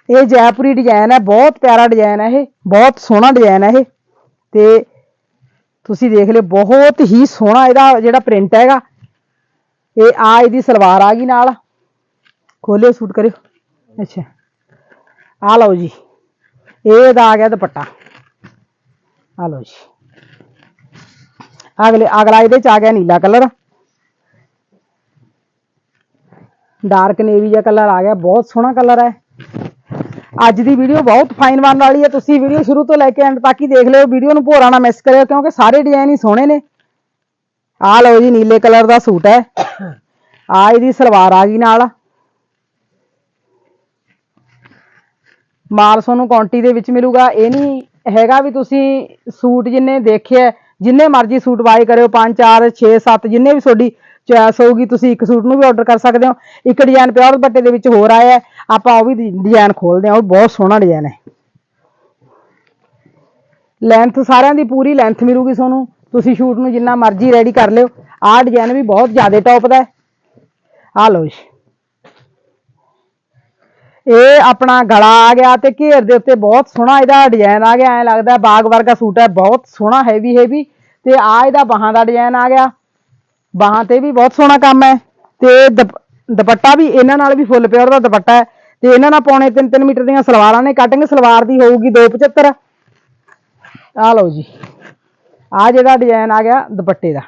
ਇਹ ਜੈਪੁਰੀ ਡਿਜ਼ਾਈਨ ਹੈ, ਬਹੁਤ ਪਿਆਰਾ ਡਿਜ਼ਾਈਨ ਹੈ ਇਹ, ਬਹੁਤ ਸੋਹਣਾ ਡਿਜ਼ਾਈਨ ਹੈ ਇਹ। ਤੇ ਤੁਸੀਂ ਦੇਖ ਲਿਓ, ਬਹੁਤ ਹੀ ਸੋਹਣਾ ਇਹਦਾ ਜਿਹੜਾ ਪ੍ਰਿੰਟ ਹੈਗਾ। ਇਹ ਆ ਇਹਦੀ ਸਲਵਾਰ ਆ ਗਈ ਨਾਲ। ਖੋਲਿਓ ਸੂਟ ਕਰਿਓ। ਅੱਛਾ। ਆ ਲਓ ਜੀ। ਇਹ ਇਹਦਾ ਆ ਗਿਆ ਦੁਪੱਟਾ। ਆ ਲਓ ਜੀ। ਅਗਲੇ, ਅਗਲਾ ਇਹਦੇ ਚ ਆ ਗਿਆ ਨੀਲਾ ਕਲਰ। ਡਾਰਕ ਨੇਵੀ ਜਿਹਾ ਕਲਰ ਆ ਗਿਆ। ਬਹੁਤ ਸੋਹਣਾ ਕਲਰ ਹੈ। ਅੱਜ ਦੀ ਵੀਡੀਓ ਬਹੁਤ ਫਾਈਨ ਬਣਨ ਵਾਲੀ ਹੈ। ਤੁਸੀਂ ਵੀਡੀਓ ਸ਼ੁਰੂ ਤੋਂ ਲੈ ਕੇ ਐਂਡ ਤੱਕ ਹੀ ਦੇਖ ਲਿਓ। ਵੀਡੀਓ ਨੂੰ ਭੋਰਾ ਨਾ ਮਿਸ ਕਰਿਓ, ਕਿਉਂਕਿ ਸਾਰੇ ਡਿਜ਼ਾਈਨ ਹੀ ਸੋਹਣੇ ਨੇ। ਆਹ ਲਓ ਜੀ, ਨੀਲੇ ਕਲਰ ਦਾ ਸੂਟ ਹੈ। ਆ ਇਹਦੀ ਸਲਵਾਰ ਆ ਗਈ ਨਾਲ। ਮਾਲ ਤੁਹਾਨੂੰ ਕੁਆਂਟੀ ਦੇ ਵਿੱਚ ਮਿਲੂਗਾ। ਇਹ ਨਹੀਂ ਹੈਗਾ ਵੀ ਤੁਸੀਂ ਸੂਟ ਜਿੰਨੇ ਦੇਖਿਆ ਜਿੰਨੇ ਮਰਜ਼ੀ ਸੂਟ ਬਾਏ ਕਰਿਓ 5 4 6 7 ਜਿੰਨੇ ਵੀ ਤੁਹਾਡੀ ਚੋਇਸ ਹੋਊਗੀ, ਤੁਸੀਂ ਇੱਕ ਸੂਟ ਨੂੰ ਵੀ ਆਰਡਰ ਕਰ ਸਕਦੇ ਹੋ। ਇੱਕ ਡਿਜ਼ਾਈਨ ਪਿਓਰ ਦੁਪੱਟੇ ਦੇ ਵਿੱਚ ਹੋਰ ਆਇਆ ਆਪਾਂ ਉਹ ਵੀ ਡਿਜ਼ਾਈਨ ਖੋਲਦੇ ਹਾਂ। ਉਹ ਬਹੁਤ ਸੋਹਣਾ ਡਿਜ਼ਾਈਨ ਹੈ। ਲੈਂਥ ਸਾਰਿਆਂ ਦੀ ਪੂਰੀ ਲੈਂਥ ਮਿਲੂਗੀ ਤੁਹਾਨੂੰ ਤੁਸੀਂ ਸ਼ੂਟ ਨੂੰ ਜਿੰਨਾ ਮਰਜ਼ੀ ਰੈਡੀ ਕਰ ਲਿਓ। ਆਹ ਡਿਜ਼ਾਈਨ ਵੀ ਬਹੁਤ ਜ਼ਿਆਦਾ ਟੌਪ ਦਾ ਹੈ। ਆ ਲਓ ਜੀ। ਇਹ ਆਪਣਾ ਗਲਾ ਆ ਗਿਆ ਤੇ ਘੇਰ ਦੇ ਉੱਤੇ ਬਹੁਤ ਸੋਹਣਾ ਇਹਦਾ ਡਿਜ਼ਾਈਨ ਆ ਗਿਆ। ਐ ਲੱਗਦਾ ਬਾਗ ਵਰਗਾ ਸੂਟ ਹੈ। ਬਹੁਤ ਸੋਹਣਾ ਹੈਵੀ ਹੈਵੀ ਤੇ ਆ ਇਹਦਾ ਬਾਹਾਂ ਦਾ ਡਿਜ਼ਾਈਨ ਆ ਗਿਆ। ਬਾਹਾਂ ਤੇ ਵੀ ਬਹੁਤ ਸੋਹਣਾ ਕੰਮ ਹੈ। ਤੇ ਦੁਪ- ਦੁਪੱਟਾ ਵੀ ਇਹਨਾਂ ਨਾਲ ਵੀ ਫੁੱਲ ਪਿਓਰ ਦਾ ਦੁਪੱਟਾ ਹੈ। ਤੇ ਇਹਨਾਂ ਨਾਲ ਪੌਣੇ 3-3 ਮੀਟਰ ਦੀਆਂ ਸਲਵਾਰਾਂ ਨੇ। ਕਟਿੰਗ ਸਲਵਾਰ ਦੀ ਹੋਊਗੀ 275 ਆ ਲਓ ਜੀ। ਆ ਜਿਹੜਾ ਡਿਜ਼ਾਈਨ ਆ ਗਿਆ ਦੁਪੱਟੇ ਦਾ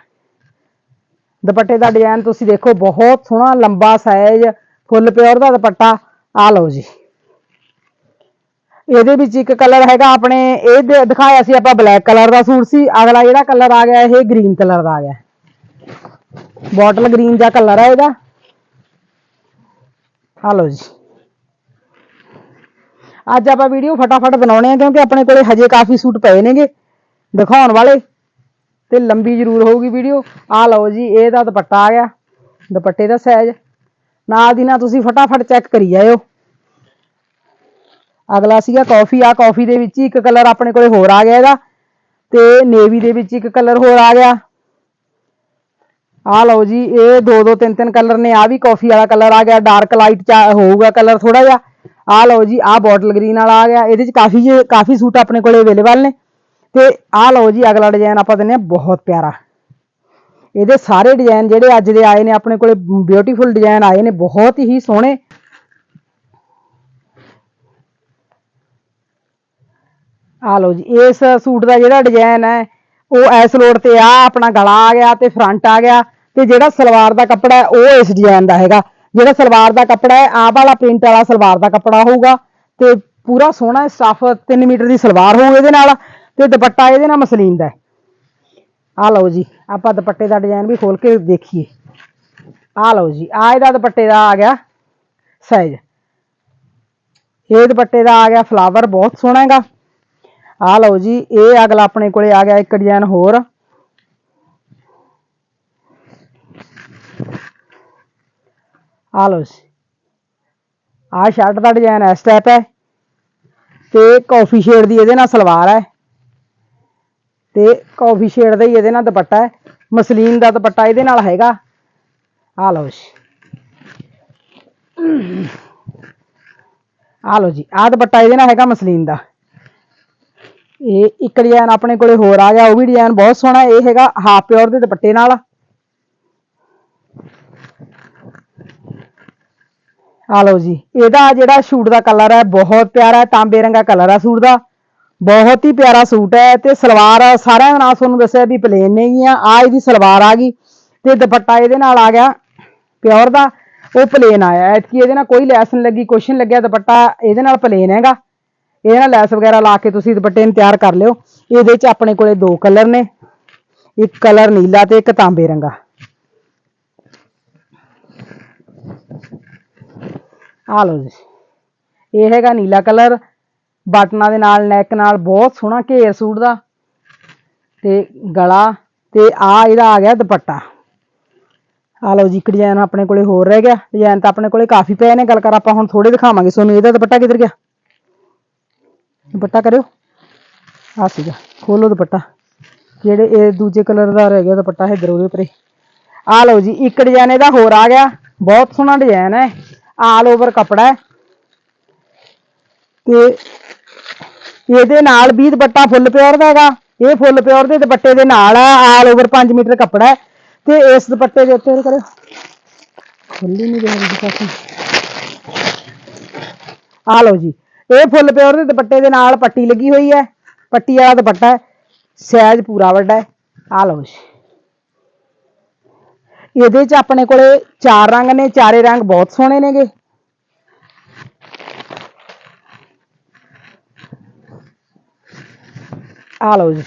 ਦੁਪੱਟੇ ਦਾ ਡਿਜ਼ਾਈਨ ਤੁਸੀਂ ਦੇਖੋ ਬਹੁਤ ਸੋਹਣਾ ਲੰਬਾ ਸਾਈਜ਼ ਫੁੱਲ ਪਿਓਰ ਦਾ ਦੁਪੱਟਾ ਆ ਲਓ ਜੀ ਇਹਦੇ ਵਿੱਚ ਇੱਕ ਕਲਰ ਹੈਗਾ ਆਪਣੇ ਇਹ ਦੇ- ਦਿਖਾਇਆ ਸੀ ਆਪਾਂ ਬਲੈਕ ਕਲਰ ਦਾ ਸੂਟ ਸੀ ਅਗਲਾ ਜਿਹੜਾ ਕਲਰ ਆ ਗਿਆ ਇਹ ਗ੍ਰੀਨ ਕਲਰ ਦਾ ਆ ਗਿਆ ਬੋਟਲ ਗ੍ਰੀਨ ਦਾ ਕਲਰ ਹੈ ਇਹਦਾ ਆ ਲਓ ਜੀ ਅੱਜ ਆਪਾਂ ਵੀਡੀਓ ਫਟਾਫਟ ਬਣਾਉਣੇ ਆ ਕਿਉਂਕਿ ਆਪਣੇ ਕੋਲੇ ਹਜੇ ਕਾਫੀ ਸੂਟ ਪਏ ਨੇਗੇ ਦਿਖਾਉਣ ਵਾਲੇ। ਤੇ ਲੰਬੀ ਜ਼ਰੂਰ ਹੋਊਗੀ ਵੀਡੀਓ। ਆ ਲਓ ਜੀ ਇਹਦਾ ਦੁਪੱਟਾ ਆ ਗਿਆ। ਦੁਪੱਟੇ ਦਾ ਸਾਈਜ਼ ਨਾਲ ਦੀ ਨਾਲ ਤੁਸੀਂ ਫਟਾਫਟ ਚੈੱਕ ਕਰੀ ਜਾਇਓ। ਅਗਲਾ ਸੀਗਾ ਕਾਫੀ ਆ ਕਾਫੀ ਦੇ ਵਿੱਚ ਹੀ ਇੱਕ ਕਲਰ ਆਪਣੇ ਕੋਲੇ ਹੋਰ ਆ ਗਿਆ ਇਹਦਾ। ਤੇ ਨੇਵੀ ਦੇ ਵਿੱਚ ਇੱਕ ਕਲਰ ਹੋਰ ਆ ਗਿਆ। ਆ ਲਓ ਜੀ, ਇਹ ਦੋ ਦੋ ਤਿੰਨ ਤਿੰਨ ਕਲਰ ਨੇ। ਆ ਵੀ ਕਾਫੀ ਵਾਲਾ ਕਲਰ ਆ ਗਿਆ। ਡਾਰਕ ਲਾਈਟ ਚ ਹੋਊਗਾ ਕਲਰ ਥੋੜਾ ਜਿਹਾ। ਆ ਲਓ ਜੀ ਆ ਬੋਟਲ ਗ੍ਰੀਨ ਵਾਲਾ ਆ ਗਿਆ। ਇਹਦੇ ਚ ਕਾਫੀ ਜੇ ਕਾਫੀ ਸੂਟ ਆਪਣੇ ਕੋਲੇ ਅਵੇਲੇਬਲ ਨੇ। ਤੇ ਆ ਲਓ ਜੀ, ਅਗਲਾ ਡਿਜ਼ਾਈਨ ਆਪਾਂ ਦਿੰਨੇ ਆ ਬਹੁਤ ਪਿਆਰਾ। ਇਹਦੇ ਸਾਰੇ ਡਿਜ਼ਾਈਨ ਜਿਹੜੇ ਅੱਜ ਦੇ ਆਏ ਨੇ, ਆਪਣੇ ਕੋਲੇ ਬਿਊਟੀਫੁਲ ਡਿਜ਼ਾਈਨ ਆਏ ਨੇ, ਬਹੁਤ ਹੀ ਸੋਹਣੇ। ਆ ਲਓ ਜੀ, ਇਸ ਸੂਟ ਦਾ ਜਿਹੜਾ ਡਿਜ਼ਾਈਨ ਹੈ, ਉਹ ਐਸ ਲੋਡ ਤੇ ਆ, ਆਪਣਾ ਗਲਾ ਆ ਗਿਆ ਤੇ ਫਰੰਟ ਆ ਗਿਆ ਤੇ ਜਿਹੜਾ ਸਲਵਾਰ ਦਾ ਕੱਪੜਾ ਹੈ, ਉਹ ਇਸ ਡਿਜ਼ਾਈਨ ਦਾ ਹੈਗਾ। ਜਿਹੜਾ ਸਲਵਾਰ ਦਾ ਕੱਪੜਾ ਹੈ, ਆਹ ਵਾਲਾ ਪ੍ਰਿੰਟ ਵਾਲਾ ਸਲਵਾਰ ਦਾ ਕੱਪੜਾ ਹੋਊਗਾ ਤੇ ਪੂਰਾ ਸੋਹਣਾ ਸਟਫ 3 ਮੀਟਰ ਦੀ ਸਲਵਾਰ ਹੋਊ ਇਹਦੇ ਨਾਲ। ਤੇ ਦੁਪੱਟਾ ਇਹਦੇ ਨਾਲ ਮਸਲੀਨ ਦਾ ਹੈ। ਆ ਲਓ ਜੀ, ਆਪਾਂ ਦੁਪੱਟੇ ਦਾ ਡਿਜ਼ਾਈਨ ਵੀ ਖੋਲ ਕੇ ਦੇਖੀਏ। ਆ ਲਓ ਜੀ ਆ ਇਹਦਾ ਦੁਪੱਟੇ ਦਾ ਆ ਗਿਆ ਸਾਈਜ਼ ਇਹ ਦੁਪੱਟੇ ਦਾ ਆ ਗਿਆ ਫਲਾਵਰ ਬਹੁਤ ਸੋਹਣਾ ਹੈਗਾ। ਆ ਲਓ ਜੀ, ਇਹ ਅਗਲਾ ਆਪਣੇ ਕੋਲੇ ਆ ਗਿਆ ਇੱਕ ਡਿਜ਼ਾਈਨ ਹੋਰ। ਆ ਲਓ ਜੀ ਆ ਸ਼ਰਟ ਦਾ ਡਿਜ਼ਾਈਨ ਇਸ ਟਾਈਪ ਹੈ। ਤੇ ਕਾਫੀ ਸ਼ੇਡ ਦੀ ਇਹਦੇ ਨਾਲ ਸਲਵਾਰ ਹੈ। ਤੇ ਕਾਫੀ ਸ਼ੇਡ ਦਾ ਹੀ ਇਹਦੇ ਨਾਲ ਦੁਪੱਟਾ ਹੈ। ਮਸਲੀਨ ਦਾ ਦੁਪੱਟਾ ਇਹਦੇ ਨਾਲ ਹੈਗਾ। ਆ ਲਓ ਜੀ। ਆ ਲਓ ਜੀ। ਆਹ ਦੁਪੱਟਾ ਇਹਦੇ ਨਾਲ ਹੈਗਾ ਮਸਲੀਨ ਦਾ। ਇਹ ਇੱਕ ਡਿਜ਼ਾਈਨ ਆਪਣੇ ਕੋਲੇ ਹੋਰ ਆ ਗਿਆ, ਉਹ ਵੀ ਡਿਜ਼ਾਈਨ ਬਹੁਤ ਸੋਹਣਾ। ਇਹ ਹੈਗਾ ਹਾਫ ਪਿਓਰ ਦੇ ਦੁਪੱਟੇ ਨਾਲ। ਆ ਲਓ ਜੀ। ਇਹਦਾ ਜਿਹੜਾ ਸੂਟ ਦਾ ਕਲਰ ਹੈ, ਬਹੁਤ ਪਿਆਰਾ ਹੈ। ਤਾਂਬੇ ਰੰਗਾ ਕਲਰ ਆ ਸੂਟ ਦਾ। ਬਹੁਤ ਹੀ ਪਿਆਰਾ ਸੂਟ ਹੈ ਤੇ ਸਲਵਾਰ ਸਾਰਿਆਂ ਦਾ ਨਾਮ ਤੁਹਾਨੂੰ ਦੱਸਿਆ ਵੀ ਪਲੇਨ ਨੇਗੀਆਂ ਆ ਇਹਦੀ ਸਲਵਾਰ ਆ ਗਈ ਤੇ ਦੁਪੱਟਾ ਇਹਦੇ ਨਾਲ ਆ ਗਿਆ ਪਿਓਰ ਦਾ ਉਹ ਪਲੇਨ ਆਇਆ ਐਤਕੀ ਇਹਦੇ ਨਾਲ ਕੋਈ ਲੈਸ ਨਹੀਂ ਲੱਗੀ ਕੁਛ ਨਹੀਂ ਲੱਗਿਆ ਦੁਪੱਟਾ ਇਹਦੇ ਨਾਲ ਪਲੇਨ ਹੈਗਾ ਇਹਦੇ ਨਾਲ ਲੈਸ ਵਗੈਰਾ ਲਾ ਕੇ ਤੁਸੀਂ ਦੁਪੱਟੇ ਨੂੰ ਤਿਆਰ ਕਰ ਲਿਓ ਇਹਦੇ ਚ ਆਪਣੇ ਕੋਲੇ ਦੋ ਕਲਰ ਨੇ ਇੱਕ ਕਲਰ ਨੀਲਾ ਤੇ ਇੱਕ ਤਾਂਬੇ ਰੰਗਾ ਆ ਲਓ ਜੀ ਇਹ ਹੈਗਾ ਨੀਲਾ ਕਲਰ ਬਟਨਾਂ ਦੇ ਨਾਲ ਨੈਕ ਨਾਲ ਬਹੁਤ ਸੋਹਣਾ ਘੇਰ ਸੂਟ ਦਾ। ਤੇ ਗਲਾ, ਤੇ ਆ ਇਹਦਾ ਆ ਗਿਆ ਦੁਪੱਟਾ। ਆ ਲਓ ਜੀ, ਇੱਕ ਡਿਜ਼ਾਈਨ ਆਪਣੇ ਕੋਲੇ ਹੋਰ ਰਹਿ ਗਿਆ। ਡਿਜ਼ਾਈਨ ਤਾਂ ਆਪਣੇ ਕੋਲੇ ਕਾਫੀ ਪਏ ਨੇ, ਗੱਲ ਕਰ ਆਪਾਂ ਹੁਣ ਥੋੜੇ ਦਿਖਾਵਾਂਗੇ। ਤੁਹਾਨੂੰ ਇਹਦਾ ਦੁਪੱਟਾ ਕਿੱਧਰ ਗਿਆ? ਦੁਪੱਟਾ ਕਰਿਓ। ਆ ਸੀਗਾ, ਖੋਲੋ ਦੁਪੱਟਾ। ਜਿਹੜੇ ਇਹ ਦੂਜੇ ਕਲਰ ਦਾ ਰਹਿ ਗਿਆ ਦੁਪੱਟਾ ਇਧਰ ਉਹਦੇ ਪਰੇ ਆ ਲਓ ਜੀ, ਇੱਕ ਡਿਜ਼ਾਈਨ ਇਹਦਾ ਹੋਰ ਆ ਗਿਆ। ਬਹੁਤ ਸੋਹਣਾ ਡਿਜ਼ਾਈਨ ਹੈ। ਆਲ ਓਵਰ ਕਪੜਾ ਹੈ। ਤੇ ਇਹਦੇ ਨਾਲ ਵੀ ਦੁਪੱਟਾ ਫੁੱਲ ਪਿਓਰ ਦਾ ਹੈਗਾ। ਇਹ ਫੁੱਲ ਪਿਓਰ ਦੇ ਦੁਪੱਟੇ ਦੇ ਨਾਲ ਆ, ਆਲ ਓਵਰ 5 ਮੀਟਰ ਕੱਪੜਾ ਹੈ। ਤੇ ਇਸ ਦੁਪੱਟੇ ਦੇ ਉੱਤੇ ਕਰਿਓ ਖੁੱਲੀ ਨਹੀਂ ਰਹੀ ਕਾਫੀ ਆ ਲਓ ਜੀ। ਇਹ ਫੁੱਲ ਪਿਓਰ ਦੇ ਦੁਪੱਟੇ ਦੇ ਨਾਲ ਪੱਟੀ ਲੱਗੀ ਹੋਈ ਹੈ। ਪੱਟੀ ਵਾਲਾ ਦੁਪੱਟਾ ਹੈ। ਸਾਈਜ਼ ਪੂਰਾ ਵੱਡਾ ਹੈ। ਆ ਲਓ ਜੀ। ਇਹਦੇ ਚ ਆਪਣੇ ਕੋਲੇ ਚਾਰ ਰੰਗ ਨੇ, ਚਾਰੇ ਰੰਗ ਬਹੁਤ ਸੋਹਣੇ ਨੇਗੇ। ਆ ਲਓ ਜੀ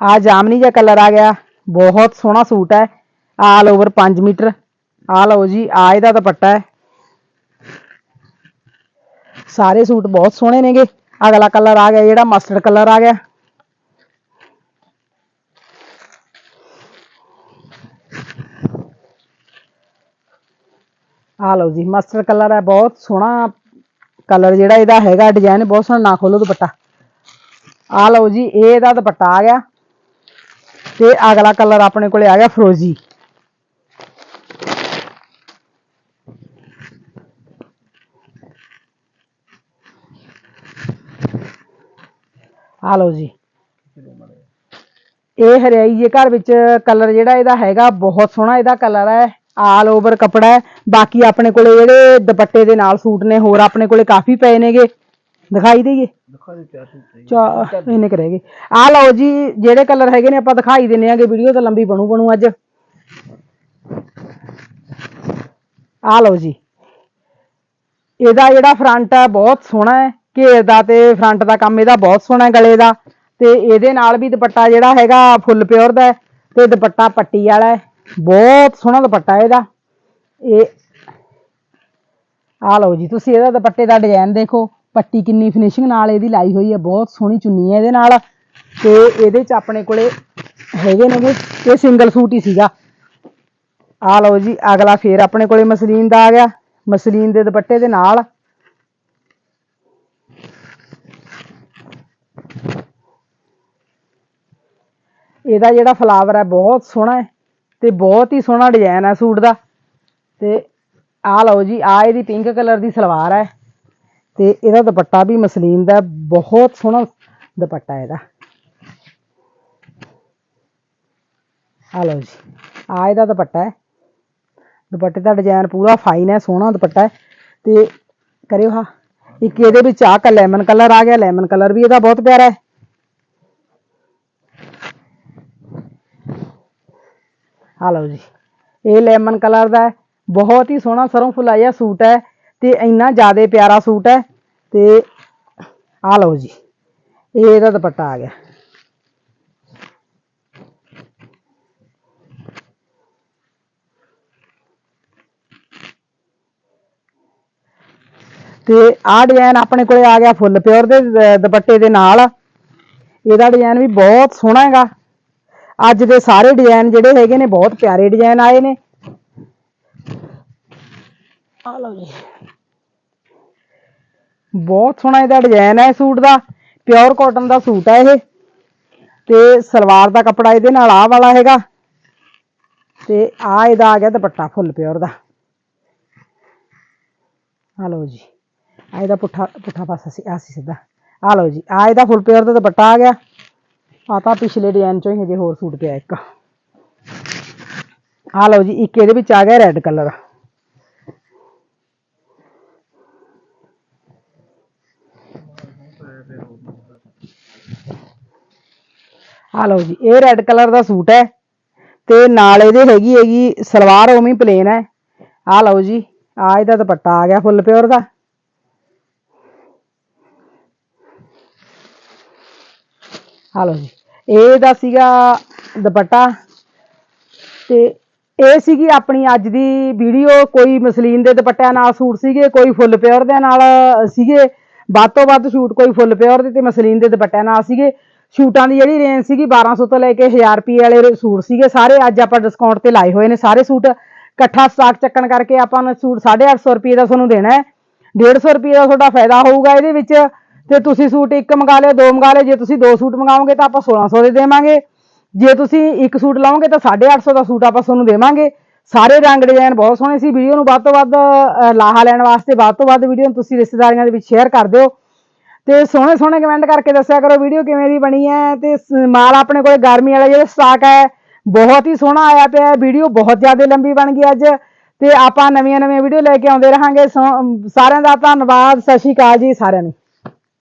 ਆ ਜਾਮਨੀ ਜਿਹਾ ਕਲਰ ਆ ਗਿਆ ਬਹੁਤ ਸੋਹਣਾ ਸੂਟ ਹੈ ਆਲ ਓਵਰ 5 ਮੀਟਰ ਆ ਲਓ ਜੀ ਆ ਇਹਦਾ ਦੁਪੱਟਾ ਹੈ ਸਾਰੇ ਸੂਟ ਬਹੁਤ ਸੋਹਣੇ ਨੇਗੇ ਅਗਲਾ ਕਲਰ ਆ ਗਿਆ ਜਿਹੜਾ ਮਸਟਰਡ ਕਲਰ ਆ ਗਿਆ ਆ ਲਓ ਜੀ ਮਸਟਰਡ ਕਲਰ ਹੈ ਬਹੁਤ ਸੋਹਣਾ ਕਲਰ ਜਿਹੜਾ ਇਹਦਾ ਹੈਗਾ ਡਿਜ਼ਾਈਨ ਬਹੁਤ ਸੋਹਣਾ ਨਾ ਖੋਲੋ ਦੁਪੱਟਾ ਆ ਲਓ ਜੀ, ਇਹ ਇਹਦਾ ਦੁਪੱਟਾ ਆ ਗਿਆ। ਤੇ ਅਗਲਾ ਕਲਰ ਆਪਣੇ ਕੋਲੇ ਆ ਗਿਆ ਫਰੋਜ਼ੀ। ਆ ਲਓ ਜੀ। ਇਹ ਹਰਿਆਈ ਜੇ ਘਰ ਵਿੱਚ ਕਲਰ ਜਿਹੜਾ ਇਹਦਾ ਹੈਗਾ, ਬਹੁਤ ਸੋਹਣਾ ਇਹਦਾ ਕਲਰ ਹੈ। ਆਲ ਓਵਰ ਕਪੜਾ ਹੈ। ਬਾਕੀ ਆਪਣੇ ਕੋਲੇ ਜਿਹੜੇ ਦੁਪੱਟੇ ਦੇ ਨਾਲ ਸੂਟ ਨੇ, ਹੋਰ ਆਪਣੇ ਕੋਲੇ ਕਾਫੀ ਪਏ ਨੇਗੇ। ਦਿਖਾਈ ਦੇਈਏ। ਚਾ ਇਹਨੇ ਕੁ ਰਹਿ ਗਏ। ਆ ਲਓ ਜੀ ਜਿਹੜੇ ਕਲਰ ਹੈਗੇ ਨੇ ਆਪਾਂ ਦਿਖਾਈ ਦਿੰਨੇ ਆਗੇ ਵੀਡੀਓ ਤਾਂ ਲੰਬੀ ਬਣੂ ਬਣੂ ਅੱਜ। ਆ ਲਓ ਜੀ। ਇਹਦਾ ਜਿਹੜਾ ਫਰੰਟ ਹੈ ਬਹੁਤ ਸੋਹਣਾ ਹੈ। ਘੇਰ ਦਾ ਤੇ ਫਰੰਟ ਦਾ ਕੰਮ ਇਹਦਾ ਬਹੁਤ ਸੋਹਣਾ ਹੈ ਗਲੇ ਦਾ। ਤੇ ਇਹਦੇ ਨਾਲ ਵੀ ਦੁਪੱਟਾ ਜਿਹੜਾ ਹੈਗਾ ਫੁੱਲ ਪਿਓਰ ਦਾ ਹੈ। ਤੇ ਦੁਪੱਟਾ ਪੱਟੀ ਵਾਲਾ ਹੈ। ਬਹੁਤ ਸੋਹਣਾ ਦੁਪੱਟਾ ਹੈ ਇਹਦਾ। ਇਹ ਆ ਲਓ ਜੀ ਤੁਸੀਂ ਇਹਦਾ ਦੁਪੱਟੇ ਦਾ ਡਿਜ਼ਾਈਨ ਦੇਖੋ। ਪੱਟੀ ਕਿੰਨੀ ਫਿਨਿਸ਼ਿੰਗ ਨਾਲ ਇਹਦੀ ਲਾਈ ਹੋਈ ਹੈ, ਬਹੁਤ ਸੋਹਣੀ ਚੁੰਨੀ ਹੈ ਇਹਦੇ ਨਾਲ। ਤੇ ਇਹਦੇ ਚ ਆਪਣੇ ਕੋਲੇ ਹੈਗੇ ਨੇਗੇ, ਇਹ ਸਿੰਗਲ ਸੂਟ ਹੀ ਸੀਗਾ। ਆ ਲਓ ਜੀ, ਅਗਲਾ ਫੇਰ ਆਪਣੇ ਕੋਲੇ ਮਸਲੀਨ ਦਾ ਆ ਗਿਆ, ਮਸਲੀਨ ਦੇ ਦੁਪੱਟੇ ਦੇ ਨਾਲ। ਇਹਦਾ ਜਿਹੜਾ ਫਲਾਵਰ ਹੈ, ਬਹੁਤ ਸੋਹਣਾ ਹੈ ਤੇ ਬਹੁਤ ਹੀ ਸੋਹਣਾ ਡਿਜ਼ਾਈਨ ਹੈ ਸੂਟ ਦਾ। ਤੇ ਆ ਲਓ ਜੀ ਆ ਇਹਦੀ ਪਿੰਕ ਕਲਰ ਦੀ ਸਲਵਾਰ ਹੈ। ਤੇ ਇਹਦਾ ਦੁਪੱਟਾ ਵੀ ਮਸਲੀਨ ਦਾ ਬਹੁਤ ਸੋਹਣਾ ਦੁਪੱਟਾ ਇਹਦਾ। ਆ ਲਓ ਜੀ ਆ ਇਹਦਾ ਦੁਪੱਟਾ ਹੈ। ਦੁਪੱਟੇ ਦਾ ਡਿਜ਼ਾਈਨ ਪੂਰਾ ਫਾਈਨ ਹੈ, ਸੋਹਣਾ ਦੁਪੱਟਾ ਹੈ। ਤੇ ਕਰਿਓ ਹਾਂ ਇੱਕ ਇਹਦੇ ਵਿੱਚ ਆ ਕਾ ਲੈਮਨ ਕਲਰ ਆ ਗਿਆ ਲੈਮਨ ਕਲਰ ਵੀ ਇਹਦਾ ਬਹੁਤ ਪਿਆਰਾ ਹੈ। ਆ ਲਓ ਜੀ, ਇਹ ਲੈਮਨ ਕਲਰ ਦਾ ਬਹੁਤ ਹੀ ਸੋਹਣਾ ਸਰੋਂ ਫੁਲਾਇਆ ਸੂਟ ਹੈ। ਤੇ ਇੰਨਾ ਜ਼ਿਆਦਾ ਪਿਆਰਾ ਸੂਟ ਹੈ ਤੇ ਆ ਲਓ ਜੀ ਇਹ ਇਹਦਾ ਦੁਪੱਟਾ ਆ ਗਿਆ ਤੇ ਆਹ ਡਿਜ਼ਾਈਨ ਆਪਣੇ ਕੋਲੇ ਆ ਗਿਆ ਫੁੱਲ ਪਿਓਰ ਦੇ ਦ- ਦੁਪੱਟੇ ਦੇ ਨਾਲ ਇਹਦਾ ਡਿਜ਼ਾਈਨ ਵੀ ਬਹੁਤ ਸੋਹਣਾ ਹੈਗਾ ਅੱਜ ਦੇ ਸਾਰੇ ਡਿਜ਼ਾਈਨ ਜਿਹੜੇ ਹੈਗੇ ਨੇ ਬਹੁਤ ਪਿਆਰੇ ਡਿਜ਼ਾਈਨ ਆਏ ਨੇ ਆ ਲਓ ਜੀ। ਬਹੁਤ ਸੋਹਣਾ ਇਹਦਾ ਡਿਜ਼ਾਈਨ ਹੈ ਸੂਟ ਦਾ। ਪਿਓਰ ਕਾਟਨ ਦਾ ਸੂਟ ਹੈ ਇਹ। ਤੇ ਸਲਵਾਰ ਦਾ ਕੱਪੜਾ ਇਹਦੇ ਨਾਲ ਆਹ ਵਾਲਾ ਹੈਗਾ। ਤੇ ਆ ਇਹਦਾ ਆ ਗਿਆ ਦੁਪੱਟਾ ਫੁੱਲ ਪਿਓਰ ਦਾ। ਆ ਲਓ ਜੀ। ਆ ਇਹਦਾ ਪੁੱਠਾ ਪੁੱਠਾ ਪਾਸਾ ਸੀ ਆ ਸੀ ਸਿੱਧਾ। ਆ ਲਓ ਜੀ ਆ ਇਹਦਾ ਫੁੱਲ ਪਿਓਰ ਦਾ ਦੁਪੱਟਾ ਆ ਗਿਆ। ਆ ਤਾਂ ਪਿਛਲੇ ਡਿਜ਼ਾਈਨ ਚੋਂ ਹੀ ਹਜੇ ਹੋਰ ਸੂਟ ਪਿਆ ਇੱਕ। ਆ ਲਓ ਜੀ, ਇੱਕ ਇਹਦੇ ਵਿੱਚ ਆ ਗਿਆ ਰੈੱਡ ਕਲਰ ਆ ਲਓ ਜੀ, ਇਹ ਰੈੱਡ ਕਲਰ ਦਾ ਸੂਟ ਹੈ ਤੇ ਨਾਲ ਇਹਦੇ ਹੈਗੀ ਹੈਗੀ ਸਲਵਾਰ ਉਵੇਂ ਪਲੇਨ ਹੈ। ਆ ਲਓ ਜੀ ਆ ਇਹਦਾ ਦੁਪੱਟਾ ਆ ਗਿਆ ਫੁੱਲ ਪਿਓਰ ਦਾ। ਆ ਲਓ ਜੀ ਇਹਦਾ ਸੀਗਾ ਦੁਪੱਟਾ ਤੇ ਇਹ ਸੀਗੀ ਆਪਣੀ ਅੱਜ ਦੀ ਵੀਡੀਓ। ਕੋਈ ਮਸਲੀਨ ਦੇ ਦੁਪੱਟਿਆਂ ਨਾਲ ਸੂਟ ਸੀਗੇ, ਕੋਈ ਫੁੱਲ ਪਿਓਰ ਦੇ ਨਾਲ ਸੀਗੇ। ਵੱਧ ਤੋਂ ਵੱਧ ਸ਼ੂਟ ਕੋਈ ਫੁੱਲ ਪਿਓਰ ਦੇ ਤੇ ਮਸਲੀਨ ਦੇ ਦੁਪੱਟਿਆਂ ਨਾਲ ਸੀਗੇ। ਸ਼ੂਟਾਂ ਦੀ ਜਿਹੜੀ ਰੇਂਜ ਸੀਗੀ 1200 ਤੋਂ ਲੈ ਕੇ 1000 ਰੁਪਏ ਵਾਲੇ ਸੂਟ ਸੀਗੇ ਸਾਰੇ। ਅੱਜ ਆਪਾਂ ਡਿਸਕਾਊਂਟ ਤੇ ਲਾਏ ਹੋਏ ਨੇ ਸਾਰੇ ਸੂਟ। ਇਕੱਠਾ ਸਟਾਕ ਚੱਕਣ ਕਰਕੇ ਆਪਾਂ ਨੂੰ ਸੂਟ 850 ਰੁਪਏ ਦਾ ਤੁਹਾਨੂੰ ਦੇਣਾ ਹੈ। 150 ਰੁਪਏ ਦਾ ਤੁਹਾਡਾ ਫਾਇਦਾ ਹੋਊਗਾ ਇਹਦੇ ਵਿੱਚ। ਤੇ ਤੁਸੀਂ ਸੂਟ ਇੱਕ ਮੰਗਾ ਲਿਓ, ਦੋ ਮੰਗਾ ਲਿਓ। ਜੇ ਤੁਸੀਂ ਦੋ ਸੂਟ ਮੰਗਾਓਗੇ ਤਾਂ ਆਪਾਂ 1600 ਦੇ ਦੇਵਾਂਗੇ। ਜੇ ਤੁਸੀਂ ਇੱਕ ਸੂਟ ਲਾਓਗੇ ਤਾਂ 850 ਦਾ ਸੂਟ ਆਪਾਂ ਤੁਹਾਨੂੰ ਦੇਵਾਂਗੇ। ਸਾਰੇ ਰੰਗ ਡਿਜ਼ਾਈਨ ਬਹੁਤ ਸੋਹਣੇ ਸੀ। ਵੀਡੀਓ ਨੂੰ ਵੱਧ ਤੋਂ ਵੱਧ ਲਾਹਾ ਲੈਣ ਵਾਸਤੇ ਵੱਧ ਤੋਂ ਵੱਧ ਵੀਡੀਓ ਨੂੰ ਤੁਸੀਂ ਰਿਸ਼ਤੇਦਾਰੀਆਂ ਦੇ ਵਿੱਚ ਸ਼ੇਅਰ ਕਰ ਦਿਓ। ਤੇ ਸੋਹਣੇ ਸੋਹਣੇ ਕਮੈਂਟ ਕਰਕੇ ਦੱਸਿਆ ਕਰੋ ਵੀਡੀਓ ਕਿਵੇਂ ਦੀ ਬਣੀ ਹੈ ਤੇ ਮਾਲ ਆਪਣੇ ਕੋਲੇ ਗਰਮੀ ਵਾਲਾ ਜਿਹੜਾ ਸਟਾਕ ਹੈ, ਬਹੁਤ ਹੀ ਸੋਹਣਾ ਆਇਆ ਪਿਆ ਵੀਡੀਓ ਬਹੁਤ ਜ਼ਿਆਦਾ ਲੰਬੀ ਬਣ ਗਈ ਅੱਜ ਤੇ ਆਪਾਂ ਨਵੀਆਂ ਨਵੀਆਂ ਵੀਡੀਓ ਲੈ ਕੇ ਆਉਂਦੇ ਰਹਾਂਗੇ, ਸੋ- ਸਾਰਿਆਂ ਦਾ ਧੰਨਵਾਦ, ਸਤਿ ਸ਼੍ਰੀ ਅਕਾਲ ਜੀ ਸਾਰਿਆਂ ਨੂੰ।